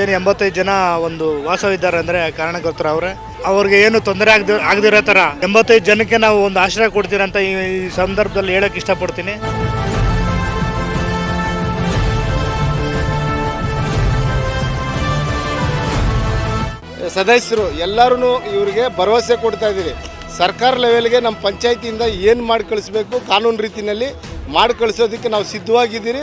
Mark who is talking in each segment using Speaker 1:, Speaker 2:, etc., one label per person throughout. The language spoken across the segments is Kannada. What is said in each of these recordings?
Speaker 1: ಇವತ್ತೇನು ಎಂಬತ್ತೈದು ಜನ ಒಂದು ವಾಸವಿದ್ದಾರೆ ಅಂದರೆ ಕಾರಣಕರ್ತರು ಅವರೇ. ಅವ್ರಿಗೆ ಏನು ತೊಂದರೆ ಆಗದಿ ಆಗದಿರೋ ಥರ ಎಂಬತ್ತೈದು ಜನಕ್ಕೆ ನಾವು ಒಂದು ಆಶ್ರಯ ಕೊಡ್ತೀರ ಅಂತ ಈ ಈ ಸಂದರ್ಭದಲ್ಲಿ ಹೇಳೋಕೆ ಇಷ್ಟಪಡ್ತೀನಿ.
Speaker 2: ಸದಸ್ಯರು ಎಲ್ಲರೂ ಇವರಿಗೆ ಭರವಸೆ ಕೊಡ್ತಾ ಇದ್ದೀವಿ ಸರ್ಕಾರ ಲೆವೆಲ್ಗೆ ನಮ್ಮ ಪಂಚಾಯತಿಯಿಂದ ಏನು ಮಾಡಿ ಕಳಿಸ್ಬೇಕು ಕಾನೂನು ರೀತಿಯಲ್ಲಿ ಮಾಡಿ ಕಳಿಸೋದಕ್ಕೆ ನಾವು ಸಿದ್ಧವಾಗಿದ್ದೀರಿ.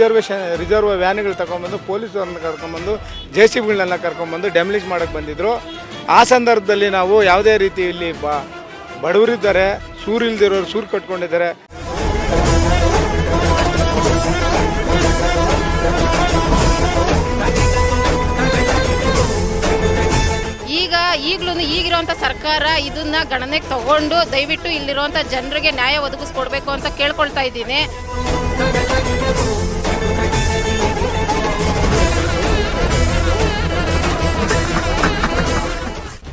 Speaker 3: ರಿಸರ್ವೇಷನ್, ರಿಸರ್ವ್ ವ್ಯಾನ್ಗಳು ತಗೊಂಬಂದು ಪೊಲೀಸರನ್ನ ಕರ್ಕೊಂಬಂದು ಜೆ ಸಿ ಬಿಗಳನ್ನೆಲ್ಲ ಕರ್ಕೊಂಬಂದು ಡೆಮಲಿಷ್ ಮಾಡೋಕ್ಕೆ ಬಂದಿದ್ದರು ಆ ಸಂದರ್ಭದಲ್ಲಿ ನಾವು ಯಾವುದೇ ರೀತಿ ಇಲ್ಲಿ ಬ, ಬಡವರಿದ್ದಾರೆ ಸೂರು ಇಲ್ದಿರೋರು ಸೂರು ಕಟ್ಕೊಂಡಿದ್ದಾರೆ.
Speaker 4: ಈಗ ಈಗಲೂ ಈಗಿರುವಂತ ಸರ್ಕಾರ ಇದನ್ನ ಗಣನೆಗೆ ತಗೊಂಡು ದಯವಿಟ್ಟು ಇಲ್ಲಿರುವಂತ ಜನರಿಗೆ ನ್ಯಾಯ ಒದಗಿಸ್ಕೊಡ್ಬೇಕು ಅಂತ ಕೇಳ್ಕೊಳ್ತಾ ಇದ್ದೀನಿ.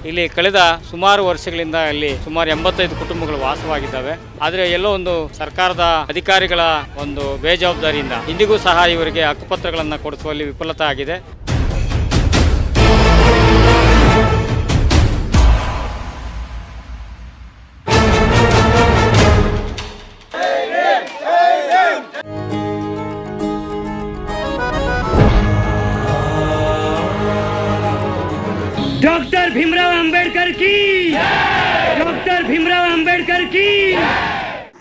Speaker 5: ಇಲ್ಲಿ ಕಳೆದ ಸುಮಾರು ವರ್ಷಗಳಿಂದ ಇಲ್ಲಿ ಸುಮಾರು ಎಂಬತ್ತೈದು ಕುಟುಂಬಗಳು ವಾಸವಾಗಿದ್ದಾವೆ. ಆದರೆ ಎಲ್ಲೋ ಒಂದು ಸರ್ಕಾರದ ಅಧಿಕಾರಿಗಳ ಒಂದು ಬೇಜವಾಬ್ದಾರಿಯಿಂದ ಇಂದಿಗೂ ಸಹ ಇವರಿಗೆ ಹಕ್ಕುಪತ್ರಗಳನ್ನು ಕೊಡಿಸುವಲ್ಲಿ ವಿಫಲತೆ ಆಗಿದೆ.
Speaker 6: ಭೀಮರಾವ್ ಅಂಬೇಡ್ಕರ್ ಕಿ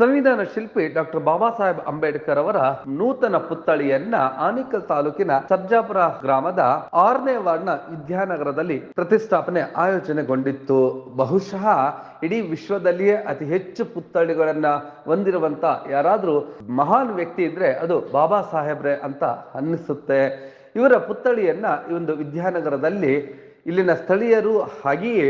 Speaker 7: ಸಂವಿಧಾನ ಶಿಲ್ಪಿ ಡಾಕ್ಟರ್ ಬಾಬಾ ಸಾಹೇಬ್ ಅಂಬೇಡ್ಕರ್ ಅವರ ನೂತನ ಪುತ್ಥಳಿಯನ್ನ ಆನಿಕಲ್ ತಾಲೂಕಿನ ಸರ್ಜಾಪುರ ಗ್ರಾಮದ ಆರನೇ ವಾರ್ಡ್ನ ವಿದ್ಯಾನಗರದಲ್ಲಿ ಪ್ರತಿಷ್ಠಾಪನೆ ಆಯೋಜನೆಗೊಂಡಿತ್ತು. ಬಹುಶಃ ಇಡೀ ವಿಶ್ವದಲ್ಲಿಯೇ ಅತಿ ಹೆಚ್ಚು ಪುತ್ಥಳಿಗಳನ್ನ ಹೊಂದಿರುವಂತ ಯಾರಾದರೂ ಮಹಾನ್ ವ್ಯಕ್ತಿ ಇದ್ರೆ ಅದು ಬಾಬಾ ಸಾಹೇಬ್ರೆ ಅಂತ ಅನ್ನಿಸುತ್ತೆ. ಇವರ ಪುತ್ಥಳಿಯನ್ನ ಈ ಒಂದು ವಿದ್ಯಾನಗರದಲ್ಲಿ ಇಲ್ಲಿನ ಸ್ಥಳೀಯರು ಹಾಗೆಯೇ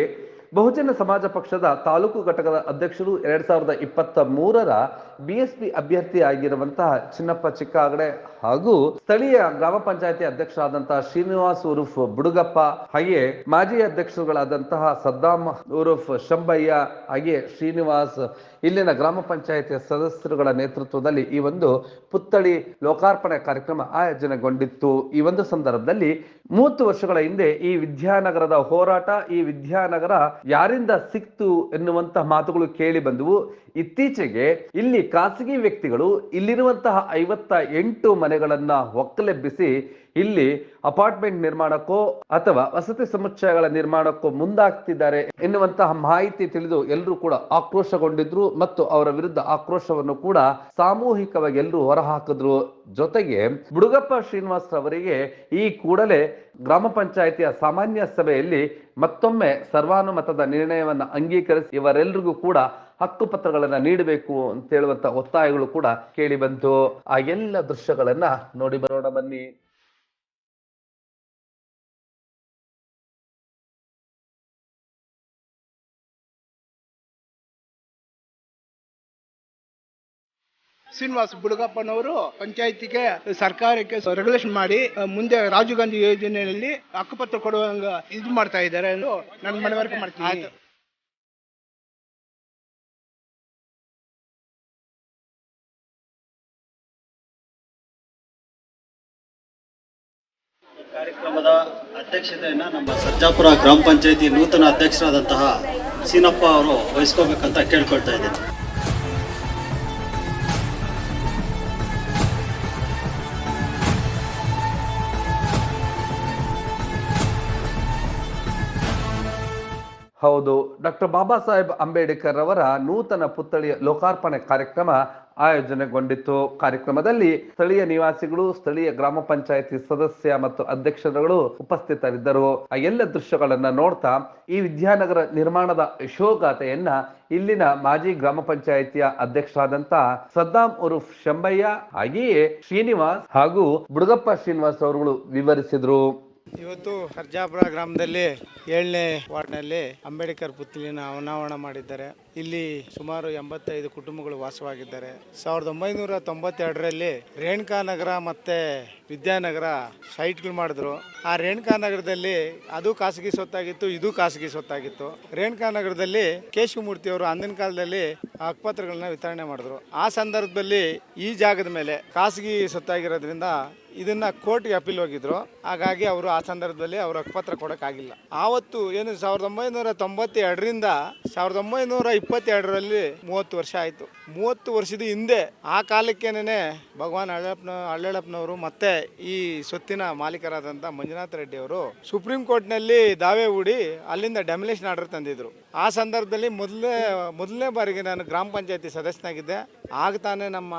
Speaker 7: ಬಹುಜನ ಸಮಾಜ ಪಕ್ಷದ ತಾಲೂಕು ಘಟಕದ ಅಧ್ಯಕ್ಷರು ಎರಡ್ ಸಾವಿರದ ಇಪ್ಪತ್ತ ಮೂರರ ಬಿಎಸ್ಪಿ ಅಭ್ಯರ್ಥಿ ಆಗಿರುವಂತಹ ಚಿನ್ನಪ್ಪ ಚಿಕ್ಕಾಗಡೆ ಹಾಗೂ ಸ್ಥಳೀಯ ಗ್ರಾಮ ಪಂಚಾಯತಿ ಅಧ್ಯಕ್ಷರಾದಂತಹ ಶ್ರೀನಿವಾಸ್ ಉರುಫ್ ಬುಡುಗಪ್ಪ ಹಾಗೆ ಮಾಜಿ ಅಧ್ಯಕ್ಷರುಗಳಾದಂತಹ ಸದ್ದಾಮ್ ಉರುಫ್ ಶಂಬಯ್ಯ ಹಾಗೆ ಶ್ರೀನಿವಾಸ್ ಇಲ್ಲಿನ ಗ್ರಾಮ ಪಂಚಾಯತಿಯ ಸದಸ್ಯರುಗಳ ನೇತೃತ್ವದಲ್ಲಿ ಈ ಒಂದು ಪುತ್ಥಳಿ ಲೋಕಾರ್ಪಣೆ ಕಾರ್ಯಕ್ರಮ ಆಯೋಜನೆಗೊಂಡಿತ್ತು. ಈ ಒಂದು ಸಂದರ್ಭದಲ್ಲಿ ಮೂವತ್ತು ವರ್ಷಗಳ ಹಿಂದೆ ಈ ವಿದ್ಯಾನಗರದ ಹೋರಾಟ, ಈ ವಿದ್ಯಾನಗರ ಯಾರಿಂದ ಸಿಕ್ತು ಎನ್ನುವಂತಹ ಮಾತುಗಳು ಕೇಳಿ ಬಂದವು. ಇತ್ತೀಚೆಗೆ ಇಲ್ಲಿ ಖಾಸಗಿ ವ್ಯಕ್ತಿಗಳು ಇಲ್ಲಿರುವಂತಹ ಐವತ್ತ ಎಂಟು ಮನೆಗಳನ್ನ ಒಕ್ಕಲೆಬ್ಬಿಸಿ ಇಲ್ಲಿ ಅಪಾರ್ಟ್ಮೆಂಟ್ ನಿರ್ಮಾಣಕ್ಕೋ ಅಥವಾ ವಸತಿ ಸಮುಚ್ಚಯಗಳ ನಿರ್ಮಾಣಕ್ಕೋ ಮುಂದಾಗ್ತಿದ್ದಾರೆ ಎನ್ನುವಂತಹ ಮಾಹಿತಿ ತಿಳಿದು ಎಲ್ಲರೂ ಕೂಡ ಆಕ್ರೋಶಗೊಂಡಿದ್ರು ಮತ್ತು ಅವರ ವಿರುದ್ಧ ಆಕ್ರೋಶವನ್ನು ಕೂಡ ಸಾಮೂಹಿಕವಾಗಿ ಎಲ್ಲರೂ ಹೊರಹಾಕಿದ್ರು. ಜೊತೆಗೆ ಬುಡುಗಪ್ಪ ಶ್ರೀನಿವಾಸ್ ಅವರಿಗೆ ಈ ಕೂಡಲೇ ಗ್ರಾಮ ಪಂಚಾಯಿತಿಯ ಸಾಮಾನ್ಯ ಸಭೆಯಲ್ಲಿ ಮತ್ತೊಮ್ಮೆ ಸರ್ವಾನುಮತದ ನಿರ್ಣಯವನ್ನ ಅಂಗೀಕರಿಸಿ ಇವರೆಲ್ಲರಿಗೂ ಕೂಡ ಹಕ್ಕುಪತ್ರಗಳನ್ನ ನೀಡಬೇಕು ಅಂತ ಹೇಳುವಂತ ಒತ್ತಾಯಗಳು ಕೂಡ ಕೇಳಿ ಬಂತು. ಆ ಎಲ್ಲ ದೃಶ್ಯಗಳನ್ನ ನೋಡಿ ಬರೋಣ ಬನ್ನಿ.
Speaker 3: ಶ್ರೀನಿವಾಸ್ ಬುಡಗಪ್ಪನವರು ಪಂಚಾಯತಿಗೆ ಸರ್ಕಾರಕ್ಕೆ ರೆಗ್ಯುಲೇಷನ್ ಮಾಡಿ ಮುಂದೆ ರಾಜೀವ್ ಗಾಂಧಿ ಯೋಜನೆಯಲ್ಲಿ ಹಕ್ಕುಪತ್ರ ಕೊಡುವಂಗ ಇದು ಮಾಡ್ತಾ ಇದ್ದಾರೆ ಎಂದು ನನ್ನ ಮನವರಿಕೆ ಮಾಡ್ತೀನಿ.
Speaker 8: ಕಾರ್ಯಕ್ರಮದ ಅಧ್ಯಕ್ಷತೆಯನ್ನ ನಮ್ಮ ಸರ್ಜಾಪುರ ಗ್ರಾಮ ಪಂಚಾಯತಿ ನೂತನ ಅಧ್ಯಕ್ಷರಾದಂತಹ ಸೀನಪ್ಪ ಅವರು ವಹಿಸ್ಕೋಬೇಕಂತ ಕೇಳ್ಕೊಳ್ತಾ ಇದ್ದೀನಿ.
Speaker 7: ಹೌದು. ಡಾಕ್ಟರ್ ಬಾಬಾ ಸಾಹೇಬ್ ಅಂಬೇಡ್ಕರ್ ಅವರ ನೂತನ ಪುತ್ಥಳಿಯ ಲೋಕಾರ್ಪಣೆ ಕಾರ್ಯಕ್ರಮ ಆಯೋಜನೆಗೊಂಡಿತ್ತು. ಕಾರ್ಯಕ್ರಮದಲ್ಲಿ ಸ್ಥಳೀಯ ನಿವಾಸಿಗಳು, ಸ್ಥಳೀಯ ಗ್ರಾಮ ಪಂಚಾಯತಿ ಸದಸ್ಯ ಮತ್ತು ಅಧ್ಯಕ್ಷರುಗಳು ಉಪಸ್ಥಿತರಿದ್ದರು. ಆ ಎಲ್ಲ ದೃಶ್ಯಗಳನ್ನ ನೋಡ್ತಾ ಈ ವಿದ್ಯಾನಗರ ನಿರ್ಮಾಣದ ಯಶೋಗಾಥೆಯನ್ನ ಇಲ್ಲಿನ ಮಾಜಿ ಗ್ರಾಮ ಪಂಚಾಯತಿಯ ಅಧ್ಯಕ್ಷರಾದಂತ ಸದ್ದಾಂ ಉರುಫ್ ಶಂಬಯ್ಯ ಹಾಗೆಯೇ ಶ್ರೀನಿವಾಸ್ ಹಾಗೂ ಬುಡುಗಪ್ಪ ಶ್ರೀನಿವಾಸ್ ಅವರುಗಳು ವಿವರಿಸಿದ್ರು.
Speaker 3: ಇವತ್ತು ಸರ್ಜಾಪುರ ಗ್ರಾಮದಲ್ಲಿ ಏಳನೇ ವಾರ್ಡ್ನಲ್ಲಿ ಅಂಬೇಡ್ಕರ್ ಪುತ್ಲಿನ ಅನಾವರಣ ಮಾಡಿದ್ದಾರೆ. ಇಲ್ಲಿ ಸುಮಾರು ಎಂಬತ್ತೈದು ಕುಟುಂಬಗಳು ವಾಸವಾಗಿದ್ದಾರೆ. ಸಾವಿರದ ಒಂಬೈನೂರ ತೊಂಬತ್ತೆರಡರಲ್ಲಿ ರೇಣುಕಾ ನಗರ ಮತ್ತು ವಿದ್ಯಾನಗರ ಸೈಟ್ಗಳು ಮಾಡಿದ್ರು. ಆ ರೇಣುಕಾ ನಗರದಲ್ಲಿ ಅದು ಖಾಸಗಿ ಸ್ವತ್ತಾಗಿತ್ತು, ಇದು ಖಾಸಗಿ ಸ್ವತ್ತಾಗಿತ್ತು. ರೇಣುಕಾ ನಗರದಲ್ಲಿ ಕೇಶವಮೂರ್ತಿ ಅವರು ಅಂದಿನ ಕಾಲದಲ್ಲಿ ಹಕ್ಕುಪತ್ರಗಳನ್ನ ವಿತರಣೆ ಮಾಡಿದ್ರು. ಆ ಸಂದರ್ಭದಲ್ಲಿ ಈ ಜಾಗದ ಮೇಲೆ ಖಾಸಗಿ ಸ್ವತ್ತಾಗಿರೋದ್ರಿಂದ ಇದನ್ನ ಕೋರ್ಟ್ಗೆ ಅಪೀಲ್ ಹೋಗಿದ್ರು. ಹಾಗಾಗಿ ಅವರು ಆ ಸಂದರ್ಭದಲ್ಲಿ ಅವರು ಹಕ್ಕುಪತ್ರ ಕೊಡೋಕ್ಕಾಗಿಲ್ಲ. ಆವತ್ತು ಏನು ಸಾವಿರದ ಒಂಬೈನೂರ ತೊಂಬತ್ತೆರಡರಿಂದ ಸಾವಿರದ ಒಂಬೈನೂರ ಇಪ್ಪತ್ತೆರಡರಲ್ಲಿ ಮೂವತ್ತು ವರ್ಷ ಆಯಿತು. ಮೂವತ್ತು ವರ್ಷದ ಹಿಂದೆ ಆ ಕಾಲಕ್ಕೇನೆ ಭಗವಾನ್ ಹಳ್ಳಪ್ಪನ ಹಳ್ಳಪ್ಪನವರು ಮತ್ತೆ ಈ ಸ್ವತ್ತಿನ ಮಾಲೀಕರಾದಂಥ ಮಂಜುನಾಥ ರೆಡ್ಡಿ ಅವರು ಸುಪ್ರೀಂ ಕೋರ್ಟ್ನಲ್ಲಿ ದಾವೆ ಹೂಡಿ ಅಲ್ಲಿಂದ ಡೆಮಲೇಷನ್ ಆರ್ಡರ್ ತಂದಿದ್ರು. ಆ ಸಂದರ್ಭದಲ್ಲಿ ಮೊದಲನೇ ಮೊದಲನೇ ಬಾರಿಗೆ ನಾನು ಗ್ರಾಮ ಪಂಚಾಯತಿ ಸದಸ್ಯನಾಗಿದ್ದೆ. ಆಗ ತಾನೇ ನಮ್ಮ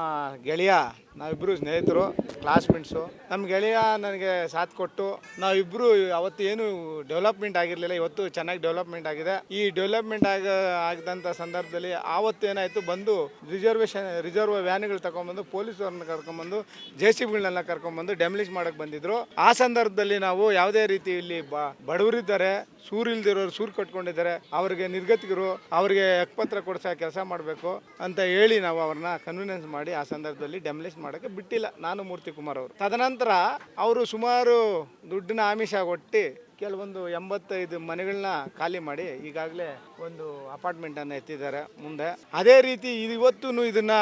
Speaker 3: ಗೆಳೆಯ ನಾವಿಬ್ಬರು ಸ್ನೇಹಿತರು ಕ್ಲಾಸ್ಮೇಟ್ಸು ನಮ್ಮ ಗೆಳೆಯ ನನಗೆ ಸಾಥ್ ಕೊಟ್ಟು ನಾವಿಬ್ಬರು ಅವತ್ತು ಏನು ಡೆವಲಪ್ಮೆಂಟ್ ಆಗಿರಲಿಲ್ಲ, ಇವತ್ತು ಚೆನ್ನಾಗಿ ಡೆವಲಪ್ಮೆಂಟ್ ಆಗಿದೆ. ಈ ಡೆವಲಪ್ಮೆಂಟ್ ಆಗ ಆಗಿದಂಥ ಸಂದರ್ಭದಲ್ಲಿ ಆವತ್ತು ಏನಾಯಿತು, ಬಂದು ರಿಸರ್ವೇಷನ್ ರಿಸರ್ವ್ ವ್ಯಾನ್ಗಳು ತಗೊಂಬಂದು ಪೊಲೀಸರನ್ನ ಕರ್ಕೊಂಬಂದು ಜೆ ಸಿ ಬಿಗಳನ್ನೆಲ್ಲ ಕರ್ಕೊಂಬಂದು ಡೆಮಲಿಷ್ ಮಾಡಕ್ಕೆ ಬಂದಿದ್ರು. ಆ ಸಂದರ್ಭದಲ್ಲಿ ನಾವು ಯಾವುದೇ ರೀತಿ ಇಲ್ಲಿ ಬಡವರಿದ್ದಾರೆ ಸೂರು ಇಲ್ದಿರೋರು ಸೂರು ಕಟ್ಕೊಂಡಿದ್ದಾರೆ. ಅವರಿಗೆ ನಿರ್ಗತಿಕರು ಅವರಿಗೆ ಹಕ್ಪತ್ರ ಕೊಡಿಸೋ ಕೆಲಸ ಮಾಡಬೇಕು ಅಂತ ಹೇಳಿ ನಾವು ಅವ್ರನ್ನ ಕನ್ವಿನೆನ್ಸ್ ಮಾಡಿ ಆ ಸಂದರ್ಭದಲ್ಲಿ ಡೆಮ್ಲಿಸ್ ಮಾಡೋಕ್ಕೆ ಬಿಟ್ಟಿಲ್ಲ. ನಾನು ಮೂರ್ತಿ ಕುಮಾರ್ ಅವರು. ತದನಂತರ ಅವರು ಸುಮಾರು ದುಡ್ಡಿನ ಆಮಿಷ ಕೊಟ್ಟು ಕೆಲವೊಂದು ಎಂಬತ್ತೈದು ಮನೆಗಳನ್ನ ಖಾಲಿ ಮಾಡಿ ಈಗಾಗಲೇ ಒಂದು ಅಪಾರ್ಟ್ಮೆಂಟನ್ನು ಎತ್ತಿದ್ದಾರೆ ಮುಂದೆ. ಅದೇ ರೀತಿ ಇವತ್ತು ಇದನ್ನ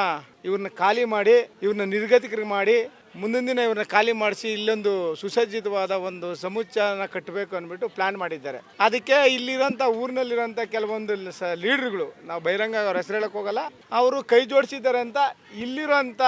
Speaker 3: ಇವ್ರನ್ನ ಖಾಲಿ ಮಾಡಿ, ಇವ್ರನ್ನ ನಿರ್ಗತಿಕರಿಗೆ ಮಾಡಿ ಮುಂದಿನ ದಿನ ಇವ್ರನ್ನ ಖಾಲಿ ಮಾಡಿಸಿ ಇಲ್ಲೊಂದು ಸುಸಜ್ಜಿತವಾದ ಒಂದು ಸಮುಚ್ಚಯನ ಕಟ್ಟಬೇಕು ಅಂದ್ಬಿಟ್ಟು ಪ್ಲಾನ್ ಮಾಡಿದ್ದಾರೆ. ಅದಕ್ಕೆ ಇಲ್ಲಿರೋಂಥ ಊರಿನಲ್ಲಿರೋಂಥ ಕೆಲವೊಂದು ಸ ಲೀಡ್ರುಗಳು, ನಾವು ಬಹಿರಂಗ ಅವ್ರ ಹೆಸರು ಹೇಳಕ್ಕೆ ಹೋಗಲ್ಲ, ಅವರು ಕೈ ಜೋಡಿಸಿದ್ದಾರೆ ಅಂತ ಇಲ್ಲಿರೋಂಥ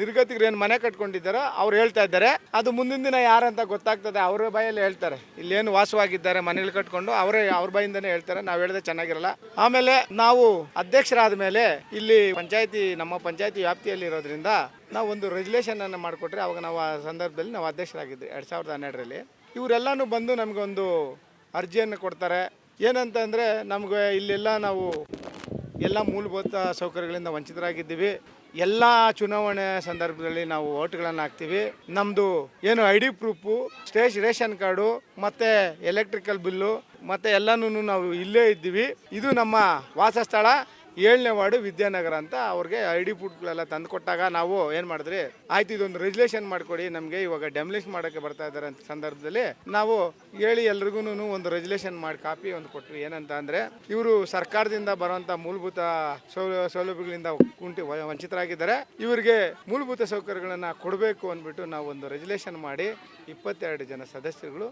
Speaker 3: ನಿರ್ಗತಿಗರು ಏನು ಮನೆ ಕಟ್ಕೊಂಡಿದ್ದಾರೋ ಅವ್ರು ಹೇಳ್ತಾ ಇದ್ದಾರೆ. ಅದು ಮುಂದಿನ ದಿನ ಯಾರಂತ ಗೊತ್ತಾಗ್ತದೆ, ಅವರ ಬಾಯಲ್ಲಿ ಹೇಳ್ತಾರೆ. ಇಲ್ಲೇನು ವಾಸವಾಗಿದ್ದಾರೆ, ಮನೇಲಿ ಕಟ್ಕೊಂಡು ಅವರೇ ಅವ್ರ ಬಾಯಿಂದನೇ ಹೇಳ್ತಾರೆ, ನಾವು ಹೇಳಿದ್ರೆ ಚೆನ್ನಾಗಿರಲ್ಲ. ಆಮೇಲೆ ನಾವು ಅಧ್ಯಕ್ಷರಾದ ಮೇಲೆ ಇಲ್ಲಿ ಪಂಚಾಯತಿ, ನಮ್ಮ ಪಂಚಾಯತಿ ವ್ಯಾಪ್ತಿಯಲ್ಲಿ ಇರೋದ್ರಿಂದ ನಾವು ಒಂದು ರೆಗ್ಯುಲೇಷನ್ ಅನ್ನು ಮಾಡಿಕೊಟ್ರೆ ಅವಾಗ ನಾವು ಆ ಸಂದರ್ಭದಲ್ಲಿ ನಾವು ಅಧ್ಯಕ್ಷರಾಗಿದ್ವಿ, ಎರಡು ಸಾವಿರದ ಹನ್ನೆರಡರಲ್ಲಿ. ಇವರೆಲ್ಲನೂ ಬಂದು ನಮಗೊಂದು ಅರ್ಜಿಯನ್ನು ಕೊಡ್ತಾರೆ. ಏನಂತಂದರೆ ನಮಗೆ ಇಲ್ಲೆಲ್ಲ ನಾವು ಎಲ್ಲ ಮೂಲಭೂತ ಸೌಕರ್ಯಗಳಿಂದ ವಂಚಿತರಾಗಿದ್ದೀವಿ. ಎಲ್ಲ ಚುನಾವಣೆ ಸಂದರ್ಭದಲ್ಲಿ ನಾವು ಓಟ್ಗಳನ್ನು ಹಾಕ್ತೀವಿ. ನಮ್ಮದು ಏನು I D proof stage ration card, ಮತ್ತು ಎಲೆಕ್ಟ್ರಿಕಲ್ ಬಿಲ್ಲು, ಮತ್ತು ಎಲ್ಲನೂ ನಾವು ಇಲ್ಲೇ ಇದ್ದೀವಿ. ಇದು ನಮ್ಮ ವಾಸಸ್ಥಳ. ಏಳನೇ ವಾರ್ಡು ವಿದ್ಯಾನಗರ ಅಂತ ಅವ್ರಿಗೆ ಐ ಡಿ ಪುಟ್ಗಳೆಲ್ಲ ತಂದು ಕೊಟ್ಟಾಗ ನಾವು ಏನು ಮಾಡಿದ್ರಿ? ಆಯ್ತು, ಇದೊಂದು ರೆಜುಲೇಷನ್ ಮಾಡಿಕೊಡಿ, ನಮಗೆ ಇವಾಗ ಡೆಮಲಿಷ್ ಮಾಡೋಕ್ಕೆ ಬರ್ತಾ ಇದ್ದಾರೆ ಅಂತ ಸಂದರ್ಭದಲ್ಲಿ ನಾವು ಹೇಳಿ ಎಲ್ರಿಗೂ ಒಂದು ರೆಜುಲೇಷನ್ ಮಾಡಿ ಕಾಪಿ ಒಂದು ಕೊಟ್ವಿ. ಏನಂತ ಅಂದರೆ, ಇವರು ಸರ್ಕಾರದಿಂದ ಬರುವಂಥ ಮೂಲಭೂತ ಸೌಲ, ಸೌಲಭ್ಯಗಳಿಂದ ಕುಂಟಿ ವಂಚಿತರಾಗಿದ್ದಾರೆ. ಇವರಿಗೆ ಮೂಲಭೂತ ಸೌಕರ್ಯಗಳನ್ನು ಕೊಡಬೇಕು ಅಂದ್ಬಿಟ್ಟು ನಾವು ಒಂದು ರೆಜುಲೇಷನ್ ಮಾಡಿ ಇಪ್ಪತ್ತೆರಡು ಜನ ಸದಸ್ಯರುಗಳು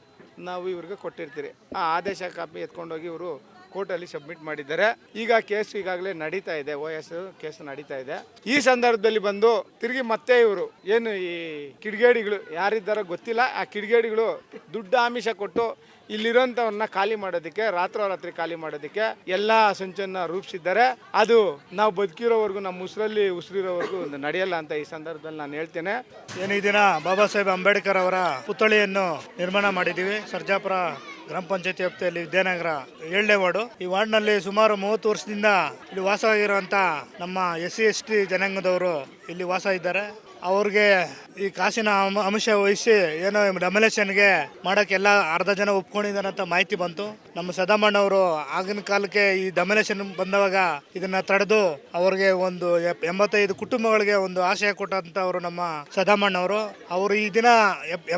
Speaker 3: ನಾವು ಇವ್ರಿಗೆ ಕೊಟ್ಟಿರ್ತೀರಿ. ಆ ಆದೇಶ ಕಾಪಿ ಎತ್ಕೊಂಡೋಗಿ ಇವರು ಕೋರ್ಟಲ್ಲಿ ಸಬ್ಮಿಟ್ ಮಾಡಿದ್ದಾರೆ. ಈಗ ಕೇಸ್ ಈಗಾಗಲೇ ನಡೀತಾ ಇದೆ. ಓ ಎಸ್ ಕೇಸ್ ನಡೀತಾ ಇದೆ. ಈ ಸಂದರ್ಭದಲ್ಲಿ ಬಂದು ತಿರುಗಿ ಮತ್ತೆ ಇವರು ಏನು ಈ ಕಿಡಿಗೇಡಿಗಳು ಯಾರಿದ್ದಾರೋ ಗೊತ್ತಿಲ್ಲ. ಆ ಕಿಡಿಗೇಡಿಗಳು ದುಡ್ಡು ಆಮಿಷ ಕೊಟ್ಟು ಇಲ್ಲಿರೋಂಥವ್ರನ್ನ ಖಾಲಿ ಮಾಡೋದಕ್ಕೆ, ರಾತ್ರೋರಾತ್ರಿ ಖಾಲಿ ಮಾಡೋದಕ್ಕೆ ಎಲ್ಲ ಸಂಚನ್ನ ರೂಪಿಸಿದ್ದಾರೆ. ಅದು ನಾವು ಬದುಕಿರೋವರೆಗೂ, ನಮ್ಮ ಉಸಿರಲ್ಲಿ ಉಸಿರಿರೋವರೆಗೂ ಒಂದು ನಡೆಯಲ್ಲ ಅಂತ ಈ ಸಂದರ್ಭದಲ್ಲಿ ನಾನು ಹೇಳ್ತೇನೆ.
Speaker 1: ಏನು ಈ ದಿನ ಬಾಬಾ ಸಾಹೇಬ್ ಅಂಬೇಡ್ಕರ್ ಅವರ ಪುತ್ಥಳಿಯನ್ನು ನಿರ್ಮಾಣ ಮಾಡಿದ್ದೀವಿ. ಸರ್ಜಾಪುರ ಗ್ರಾಮ ಪಂಚಾಯತಿ ವ್ಯಾಪ್ತಿಯಲ್ಲಿ ವಿದ್ಯಾನಗರ ಏಳನೇ ವಾರ್ಡು. ಈ ವಾರ್ಡ್ನಲ್ಲಿ ಸುಮಾರು ಮೂವತ್ತು ವರ್ಷದಿಂದ ಇಲ್ಲಿ ವಾಸವಾಗಿರುವಂಥ ನಮ್ಮ ಎಸ್ ಸಿ ಎಸ್ ಟಿ ಜನಾಂಗದವರು ಇಲ್ಲಿ ವಾಸ ಇದ್ದಾರೆ ಅವ್ರಿಗೆ ಈ ಕಾಸಿನ ಅಂಶ ವಹಿಸಿ ಏನೋ ಡೆಮಲೇಷನ್ಗೆ ಮಾಡೋಕ್ಕೆಲ್ಲ ಅರ್ಧ ಜನ ಒಪ್ಕೊಂಡಿದ್ದಾರೆ ಅಂತ ಮಾಹಿತಿ ಬಂತು. ನಮ್ಮ ಸದಾಮಣ್ಣವರು ಆಗಿನ ಕಾಲಕ್ಕೆ ಈ ಡೆಮಲೇಷನ್ ಬಂದವಾಗ ಇದನ್ನ ತಡೆದು ಅವ್ರಿಗೆ ಒಂದು ಎಂಬತ್ತೈದು ಕುಟುಂಬಗಳಿಗೆ ಒಂದು ಆಶಯ ಕೊಟ್ಟಂತವರು ನಮ್ಮ ಸದಾಮಣ್ಣವರು ಅವರು. ಈ ದಿನ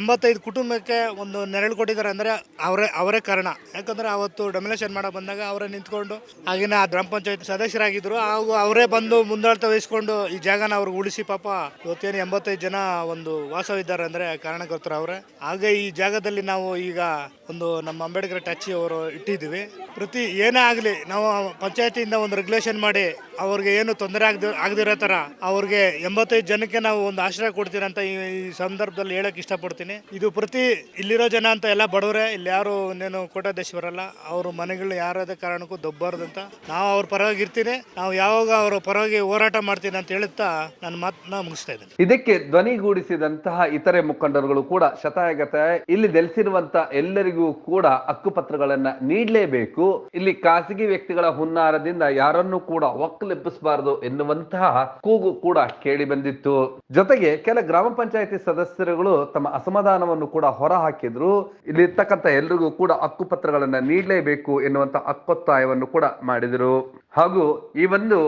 Speaker 1: ಎಂಬತ್ತೈದು ಕುಟುಂಬಕ್ಕೆ ಒಂದು ನೆರಳು ಕೊಟ್ಟಿದ್ದಾರೆ ಅಂದ್ರೆ ಅವರೇ ಅವರೇ ಕಾರಣ. ಯಾಕಂದ್ರೆ ಅವತ್ತು ಡೆಮಲೇಷನ್ ಮಾಡಕ್ ಬಂದಾಗ ಅವರೇ ನಿಂತ್ಕೊಂಡು ಆಗಿನ ಗ್ರಾಮ ಪಂಚಾಯತ್ ಸದಸ್ಯರಾಗಿದ್ರು. ಹಾಗೂ ಅವರೇ ಬಂದು ಮುಂದಾಳ್ತ ವಹಿಸ್ಕೊಂಡು ಈ ಜಾಗನ ಅವ್ರಿಗೆ ಉಳಿಸಿ ಪಾಪ ಇವತ್ತೇನು ಎಂಬತ್ತೈದು ಜನ ಒಂದು ವಾಸವಿದ್ದಾರೆ ಅಂದ್ರೆ ಕಾರಣಕರ್ತರು ಅವರೇ. ಹಾಗೆ ಈ ಜಾಗದಲ್ಲಿ ನಾವು ಈಗ ಒಂದು ನಮ್ಮ ಅಂಬೇಡ್ಕರ್ ಟಚಿ ಅವರು ಇಟ್ಟಿದ್ದೀವಿ. ಪ್ರತಿ ಏನೇ ಆಗಲಿ, ನಾವು ಪಂಚಾಯತಿಯಿಂದ ಒಂದು ರೆಗ್ಯುಲೇಷನ್ ಮಾಡಿ ಅವ್ರಿಗೆ ಏನು ತೊಂದರೆ ಆಗದಿ, ಆಗದಿರೋ ಥರ ಅವ್ರಿಗೆ ಎಂಬತ್ತೈದು ಜನಕ್ಕೆ ನಾವು ಒಂದು ಆಶ್ರಯ ಕೊಡ್ತೀರ ಅಂತ ಈ ಸಂದರ್ಭದಲ್ಲಿ ಹೇಳಕ್ ಇಷ್ಟಪಡ್ತೀನಿ. ಇದು ಪ್ರತಿ ಇಲ್ಲಿರೋ ಜನ ಅಂತ ಎಲ್ಲ ಬಡವರೇ, ಇಲ್ಲಿ ಯಾರು ಇನ್ನೇನು ಕೋಟಾಧೀಶ್ವರಲ್ಲ ಅವ್ರ ಮನೆಗಳು ಯಾರದ ಕಾರಣಕ್ಕೂ ದೊಬ್ಬಾರ್ದಂತ ನಾವು ಅವ್ರ ಪರವಾಗಿ ಇರ್ತೀನಿ. ನಾವು ಯಾವಾಗ ಅವ್ರ ಪರವಾಗಿ ಹೋರಾಟ ಮಾಡ್ತೀನಿ ಅಂತ ಹೇಳುತ್ತಾ ನನ್ನ ಮಾತನ್ನ ಮುಗಿಸ್ತಾ ಇದ್ದೀನಿ.
Speaker 7: ಇದಕ್ಕೆ ಧ್ವನಿಗೂಡಿಸಿದಂತಹ ಇತರೆ ಮುಖಂಡರುಗಳು ಕೂಡ ಶತಾಯಗತ ಇಲ್ಲಿ ನೆಲೆಸಿರುವಂತಹ ಎಲ್ಲರಿಗೂ ಕೂಡ ಹಕ್ಕುಪತ್ರಗಳನ್ನ ನೀಡಲೇಬೇಕು. ಇಲ್ಲಿ ಖಾಸಗಿ ವ್ಯಕ್ತಿಗಳ ಹುನ್ನಾರದಿಂದ ಯಾರನ್ನೂ ಕೂಡ ಒಕ್ಕಲೆಬ್ಬಿಸಬಾರದು ಎನ್ನುವಂತಹ ಕೂಗು ಕೂಡ ಕೇಳಿ ಬಂದಿತ್ತು ಜೊತೆಗೆ ಕೆಲ ಗ್ರಾಮ ಪಂಚಾಯತಿ ಸದಸ್ಯರುಗಳು ತಮ್ಮ ಅಸಮಾಧಾನವನ್ನು ಕೂಡ ಹೊರ ಹಾಕಿದ್ರು ಇಲ್ಲಿರ್ತಕ್ಕಂಥ ಎಲ್ರಿಗೂ ಕೂಡ ಹಕ್ಕುಪತ್ರಗಳನ್ನ ನೀಡಲೇಬೇಕು ಎನ್ನುವಂತಹ ಹಕ್ಕೊತ್ತಾಯವನ್ನು ಕೂಡ ಮಾಡಿದರು. ಹಾಗೂ ಈ ಒಂದು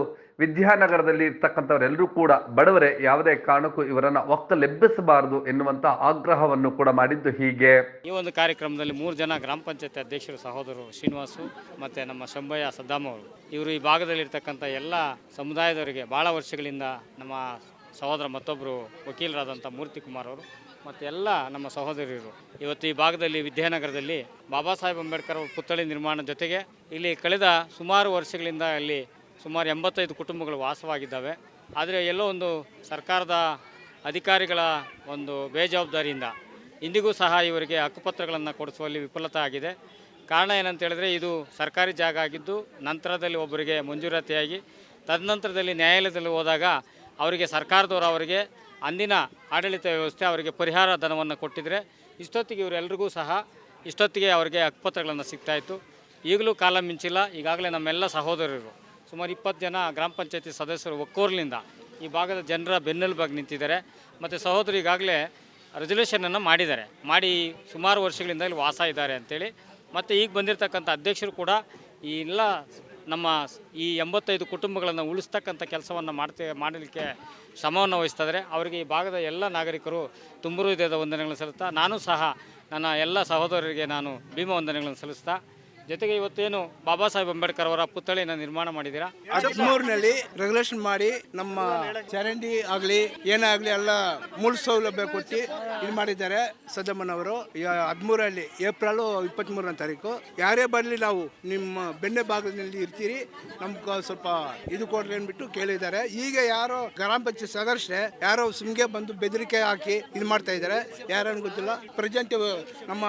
Speaker 7: ವಿದ್ಯಾನಗರದಲ್ಲಿ ಇರ್ತಕ್ಕಂಥವರೆಲ್ಲರೂ ಕೂಡ ಬಡವರೇ, ಯಾವುದೇ ಕಾರಣಕ್ಕೂ ಇವರನ್ನ ಒಕ್ಕಲೆಬ್ಬಿಸಬಾರದು ಎನ್ನುವಂತ ಆಗ್ರಹವನ್ನು ಕೂಡ ಮಾಡಿದ್ದು ಹೀಗೆ.
Speaker 5: ಈ ಒಂದು ಕಾರ್ಯಕ್ರಮದಲ್ಲಿ ಮೂರು ಜನ ಗ್ರಾಮ ಪಂಚಾಯತ್ ಅಧ್ಯಕ್ಷರು, ಸಹೋದರರು ಶ್ರೀನಿವಾಸು ಮತ್ತೆ ನಮ್ಮ ಶಂಭಯ್ಯ ಸದ್ದಾಮ್ ಅವರು. ಇವರು ಈ ಭಾಗದಲ್ಲಿರ್ತಕ್ಕಂಥ ಎಲ್ಲ ಸಮುದಾಯದವರಿಗೆ ಭಾಳ ವರ್ಷಗಳಿಂದ ನಮ್ಮ ಸಹೋದರ ಮತ್ತೊಬ್ಬರು ವಕೀಲರಾದಂಥ ಮೂರ್ತಿ ಕುಮಾರ್ ಅವರು ಮತ್ತು ಎಲ್ಲ ನಮ್ಮ ಸಹೋದರಿಯರು. ಇವತ್ತು ಈ ಭಾಗದಲ್ಲಿ ವಿದ್ಯಾನಗರದಲ್ಲಿ ಬಾಬಾ ಸಾಹೇಬ್ ಅಂಬೇಡ್ಕರ್ ಅವರ ಪುತ್ಥಳಿ ನಿರ್ಮಾಣ ಜೊತೆಗೆ ಇಲ್ಲಿ ಕಳೆದ ಸುಮಾರು ವರ್ಷಗಳಿಂದ ಅಲ್ಲಿ ಸುಮಾರು ಎಂಬತ್ತೈದು ಕುಟುಂಬಗಳು ವಾಸವಾಗಿದ್ದಾವೆ. ಆದರೆ ಎಲ್ಲೋ ಒಂದು ಸರ್ಕಾರದ ಅಧಿಕಾರಿಗಳ ಒಂದು ಬೇಜವಾಬ್ದಾರಿಯಿಂದ ಇಂದಿಗೂ ಸಹ ಇವರಿಗೆ ಹಕ್ಕುಪತ್ರಗಳನ್ನು ಕೊಡಿಸುವಲ್ಲಿ ವಿಫಲತೆ ಆಗಿದೆ. ಕಾರಣ ಏನಂತ ಹೇಳಿದ್ರೆ ಇದು ಸರ್ಕಾರಿ ಜಾಗ ಆಗಿದ್ದು ನಂತರದಲ್ಲಿ ಒಬ್ಬರಿಗೆ ಮಂಜೂರಾತಿಯಾಗಿ ತದನಂತರದಲ್ಲಿ ನ್ಯಾಯಾಲಯದಲ್ಲಿ ಹೋದಾಗ ಅವರಿಗೆ ಸರ್ಕಾರದವರು ಅವರಿಗೆ ಅಂದಿನ ಆಡಳಿತ ವ್ಯವಸ್ಥೆ ಅವರಿಗೆ ಪರಿಹಾರ ಧನವನ್ನು ಕೊಟ್ಟಿದ್ರೆ ಇಷ್ಟೊತ್ತಿಗೆ ಇವರೆಲ್ಲರಿಗೂ ಸಹ ಇಷ್ಟೊತ್ತಿಗೆ ಅವರಿಗೆ ಹಕ್ಕುಪತ್ರಗಳನ್ನು ಸಿಗ್ತಾಯಿತ್ತು ಈಗಲೂ ಕಾಲ ಮಿಂಚಿಲ್ಲ. ಈಗಾಗಲೇ ನಮ್ಮೆಲ್ಲ ಸಹೋದರರು. ಸುಮಾರು ಇಪ್ಪತ್ತು ಜನ ಗ್ರಾಮ ಪಂಚಾಯತಿ ಸದಸ್ಯರು ಒಕ್ಕೋರ್ಲಿಂದ ಈ ಭಾಗದ ಜನರ ಬೆನ್ನೆಲುಬಾಗಿ ನಿಂತಿದ್ದಾರೆ. ಮತ್ತು ಸಹೋದರಿ ಈಗಾಗಲೇ ರೆಸಲ್ಯೂಷನನ್ನು ಮಾಡಿದ್ದಾರೆ. ಮಾಡಿ ಸುಮಾರು ವರ್ಷಗಳಿಂದ ಇಲ್ಲಿ ವಾಸ ಇದ್ದಾರೆ ಅಂತೇಳಿ. ಮತ್ತು ಈಗ ಬಂದಿರತಕ್ಕಂಥ ಅಧ್ಯಕ್ಷರು ಕೂಡ ಈ ಎಲ್ಲ ನಮ್ಮ ಈ ಎಂಬತ್ತೈದು ಕುಟುಂಬಗಳನ್ನು ಉಳಿಸ್ತಕ್ಕಂಥ ಕೆಲಸವನ್ನು ಮಾಡ್ತೇ, ಮಾಡಲಿಕ್ಕೆ ಶ್ರಮವನ್ನು ವಹಿಸ್ತಿದ್ದಾರೆ. ಅವರಿಗೆ ಈ ಭಾಗದ ಎಲ್ಲ ನಾಗರಿಕರು ತುಂಬ ಹೃದಯದ ವಂದನೆಗಳನ್ನು ಸಲ್ಲಿಸ್ತಾ, ನಾನು ಸಹ ನನ್ನ ಎಲ್ಲ ಸಹೋದರರಿಗೆ ನಾನು ಭೀಮ ವಂದನೆಗಳನ್ನು ಸಲ್ಲಿಸ್ತಾ ಜೊತೆಗೆ ಇವತ್ತೇನು ಬಾಬಾ ಸಾಹೇಬ್ ಅಂಬೇಡ್ಕರ್ ಅವರ ಪುತ್ಥಳಿಯನ್ನು ನಿರ್ಮಾಣ ಮಾಡಿದ್ದೀರಾ?
Speaker 9: ಹದಿಮೂರಿನಲ್ಲಿ ರೆಗ್ಯುಲೇಷನ್ ಮಾಡಿ ನಮ್ಮ ಚರಂಡಿ ಆಗಲಿ ಏನೇ ಆಗಲಿ ಎಲ್ಲ ಮೂಲ ಸೌಲಭ್ಯ ಕೊಟ್ಟು ಇದು ಮಾಡಿದ್ದಾರೆ ಸದಮ್ಮನವರು ಹದಿಮೂರಲ್ಲಿ ಏಪ್ರಿಲ್ ಇಪ್ಪತ್ತ್ಮೂರನೇ ತಾರೀಕು. ಯಾರೇ ಬರಲಿ ನಾವು ನಿಮ್ಮ ಬೆಣ್ಣೆ ಭಾಗದಲ್ಲಿ ಇರ್ತೀರಿ. ನಮ್ಗೆ ಸ್ವಲ್ಪ ಇದು ಕೊಡ್ರಿ ಅಂದ್ಬಿಟ್ಟು ಕೇಳಿದ್ದಾರೆ. ಈಗ ಯಾರೋ ಗ್ರಾಮ ಪಂಚಾಯತ್ ಸದಸ್ಯರೇ ಯಾರೋ ಸುಮ್ಗೆ ಬಂದು ಬೆದರಿಕೆ ಹಾಕಿ ಇದು ಮಾಡ್ತಾ ಇದ್ದಾರೆ. ಯಾರನ್ನು ಗೊತ್ತಿಲ್ಲ. ಪ್ರೆಸೆಂಟ್ ನಮ್ಮ